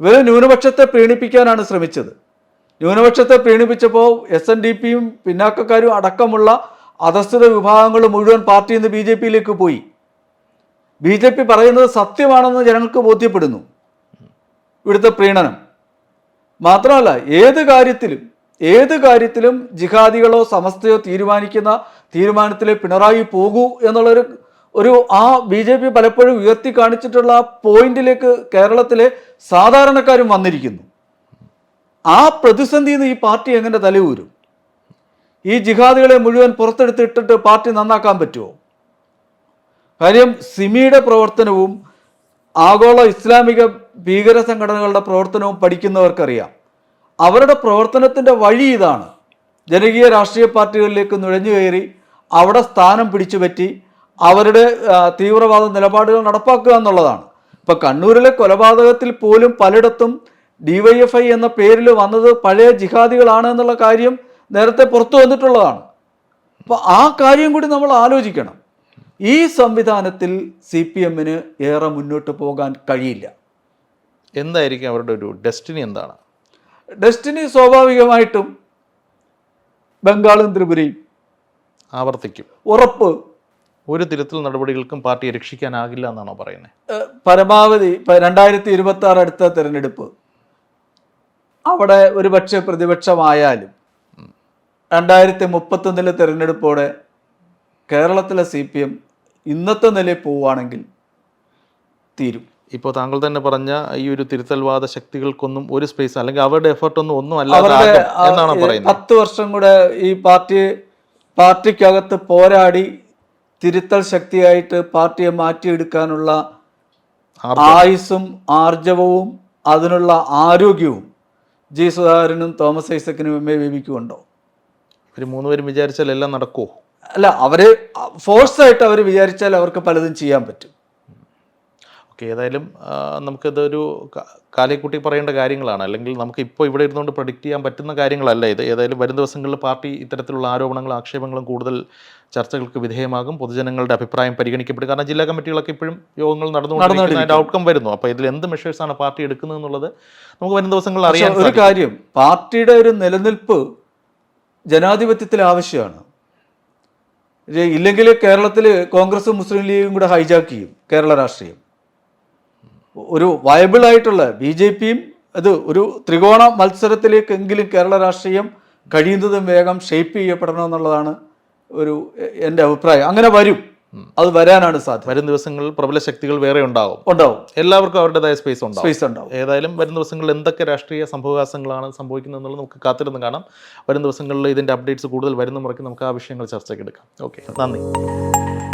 ഇവർ ന്യൂനപക്ഷത്തെ പ്രീണിപ്പിക്കാനാണ് ശ്രമിച്ചത്. ന്യൂനപക്ഷത്തെ പ്രീണിപ്പിച്ചപ്പോൾ എസ് എൻ ഡി പിയും പിന്നാക്കക്കാരും അടക്കമുള്ള അധസ്ഥിത വിഭാഗങ്ങൾ മുഴുവൻ പാർട്ടിയിൽ നിന്ന് ബി ജെ പിയിലേക്ക് പോയി. ബി ജെ പി പറയുന്നത് സത്യമാണെന്ന് ജനങ്ങൾക്ക് ബോധ്യപ്പെടുന്നു. ഇവിടുത്തെ പ്രീണനം. മാത്രമല്ല ഏത് കാര്യത്തിലും ഏത് കാര്യത്തിലും ജിഹാദികളോ സമസ്തയോ തീരുമാനിക്കുന്ന തീരുമാനത്തിലെ പിണറായി പോകൂ എന്നുള്ളൊരു ഒരു ആ ബി ജെ പി പലപ്പോഴും ഉയർത്തി കാണിച്ചിട്ടുള്ള ആ പോയിന്റിലേക്ക് കേരളത്തിലെ സാധാരണക്കാരും വന്നിരിക്കുന്നു. ആ പ്രതിസന്ധിയിൽ നിന്ന് ഈ പാർട്ടി എങ്ങനെ തലയൂരും? ഈ ജിഹാദികളെ മുഴുവൻ പുറത്തെടുത്തിട്ടിട്ട് പാർട്ടി നന്നാക്കാൻ പറ്റുമോ? കാര്യം സിമിയുടെ പ്രവർത്തനവും ആഗോള ഇസ്ലാമിക ഭീകര സംഘടനകളുടെ പ്രവർത്തനവും പഠിക്കുന്നവർക്കറിയാം. അവരുടെ പ്രവർത്തനത്തിന്റെ വഴി ഇതാണ്. ജനകീയ രാഷ്ട്രീയ പാർട്ടികളിലേക്ക് നുഴഞ്ഞു കയറി അവിടെ സ്ഥാനം പിടിച്ചു പറ്റി അവരുടെ തീവ്രവാദ നിലപാടുകൾ നടപ്പാക്കുക എന്നുള്ളതാണ്. ഇപ്പം കണ്ണൂരിലെ കൊലപാതകത്തിൽ പോലും പലയിടത്തും ഡിവൈഎഫ്ഐ എന്ന പേരിൽ വന്നത് പഴയ ജിഹാദികളാണ് എന്നുള്ള കാര്യം നേരത്തെ പുറത്തു വന്നിട്ടുള്ളതാണ്. അപ്പോൾ ആ കാര്യം കൂടി നമ്മൾ ആലോചിക്കണം. ഈ സംവിധാനത്തിൽ സി പി എമ്മിന് ഏറെ മുന്നോട്ട് പോകാൻ കഴിയില്ല. എന്തായിരിക്കും അവരുടെ ഒരു ഡെസ്റ്റിനി എന്താണ്? ഡെസ്റ്റിനി സ്വാഭാവികമായിട്ടും ബംഗാളും ത്രിപുരയും ആവർത്തിക്കും. ഉറപ്പ് ഒരു തിരുത്തൽ നടപടികൾക്കും പാർട്ടിയെ രക്ഷിക്കാനാകില്ല എന്നാണോ പറയുന്നത്? പരമാവധി രണ്ടായിരത്തി ഇരുപത്തി ആറ് അടുത്ത തിരഞ്ഞെടുപ്പ്. അവിടെ ഒരു പക്ഷേ പ്രതിപക്ഷമായാലും രണ്ടായിരത്തി മുപ്പത്തൊന്നിലെ തിരഞ്ഞെടുപ്പോടെ കേരളത്തിലെ സി പി എം ഇന്നത്തെ നിലയിൽ പോവുകയാണെങ്കിൽ തീരും. ഇപ്പോൾ താങ്കൾ തന്നെ പറഞ്ഞ ഈ ഒരു തിരുത്തൽവാദ ശക്തികൾക്കൊന്നും ഒരു സ്പേസ് അല്ലെങ്കിൽ അവരുടെ എഫർട്ട് ഒന്നും അല്ല എന്നാണ് പറയുന്നത്? പത്ത് വർഷം കൂടെ ഈ പാർട്ടി പാർട്ടിക്കകത്ത് പോരാടി തിരുത്തൽ ശക്തിയായിട്ട് പാർട്ടിയെ മാറ്റിയെടുക്കാനുള്ള ആയുസും ആയുസ്സും ആർജവവും അതിനുള്ള ആരോഗ്യവും ജി സുധാകരനും തോമസ് ഐസക്കിനും എം എ ബേബിക്കും ഇവർ മൂന്നുപേരും വിചാരിച്ചാൽ എല്ലാം നടക്കുമോ അല്ല അവർ ഫോഴ്സായിട്ട് അവർ വിചാരിച്ചാൽ അവർക്ക് പലതും ചെയ്യാൻ പറ്റും. ഓക്കെ ഏതായാലും നമുക്കിതൊരു കാലേക്കുട്ടി പറയേണ്ട കാര്യങ്ങളാണ്. അല്ലെങ്കിൽ നമുക്ക് ഇപ്പോൾ ഇവിടെ ഇരുന്നുകൊണ്ട് പ്രൊഡിക്റ്റ് ചെയ്യാൻ പറ്റുന്ന കാര്യങ്ങളല്ല ഇത്. ഏതായാലും വരും ദിവസങ്ങളിൽ പാർട്ടി ഇത്തരത്തിലുള്ള ആരോപണങ്ങളും ആക്ഷേപങ്ങളും കൂടുതൽ ചർച്ചകൾക്ക് വിധേയമാകും. പൊതുജനങ്ങളുടെ അഭിപ്രായം പരിഗണിക്കപ്പെടും. കാരണം ജില്ലാ കമ്മിറ്റികളൊക്കെ ഇപ്പോഴും യോഗങ്ങൾ നടന്നുകൊണ്ടിരിക്കുന്ന. അതിന്റെ ഔട്ട്കം വരുന്നു. അപ്പോൾ ഇതിൽ എന്ത് മെഷേഴ്സാണ് പാർട്ടി എടുക്കുന്നത് എന്നുള്ളത് നമുക്ക് വരും ദിവസങ്ങളിൽ അറിയാം ഒരു കാര്യം പാർട്ടിയുടെ ഒരു നിലനിൽപ്പ് ജനാധിപത്യത്തിൽ ആവശ്യമാണ്. ഇല്ലെങ്കിൽ കേരളത്തിൽ കോൺഗ്രസും മുസ്ലിം ലീഗും കൂടെ ഹൈജാക്ക് ചെയ്യും കേരള രാഷ്ട്രീയം. ഒരു വയബിൾ ആയിട്ടുള്ള ബി ജെ പിയും അത് ഒരു ത്രികോണ മത്സരത്തിലേക്കെങ്കിലും കേരള രാഷ്ട്രീയം കഴിയുന്നതും വേഗം ഷേപ്പ് ചെയ്യപ്പെടണമെന്നുള്ളതാണ് ഒരു എന്റെ അഭിപ്രായം. അങ്ങനെ വരും. അത് വരാനാണ് സാധ്യത. വരും ദിവസങ്ങളിൽ പ്രബല ശക്തികൾ വേറെ ഉണ്ടാവും. ഉണ്ടാവും. എല്ലാവർക്കും അവരുടേതായ സ്പേസ് ഉണ്ടാവും. സ്പേസ് ഉണ്ടാവും. ഏതായാലും വരും ദിവസങ്ങളിൽ എന്തൊക്കെ രാഷ്ട്രീയ സംഭവവികാസങ്ങളാണ് സംഭവിക്കുന്നത് എന്നുള്ളത് നമുക്ക് കാത്തിരുന്ന് കാണാം. വരും ദിവസങ്ങളിൽ ഇതിന്റെ അപ്ഡേറ്റ്സ് കൂടുതൽ വരുന്ന മുറയ്ക്ക് നമുക്ക് ആ വിഷയങ്ങൾ ചർച്ചയ്ക്ക് എടുക്കാം. ഓക്കെ നന്ദി.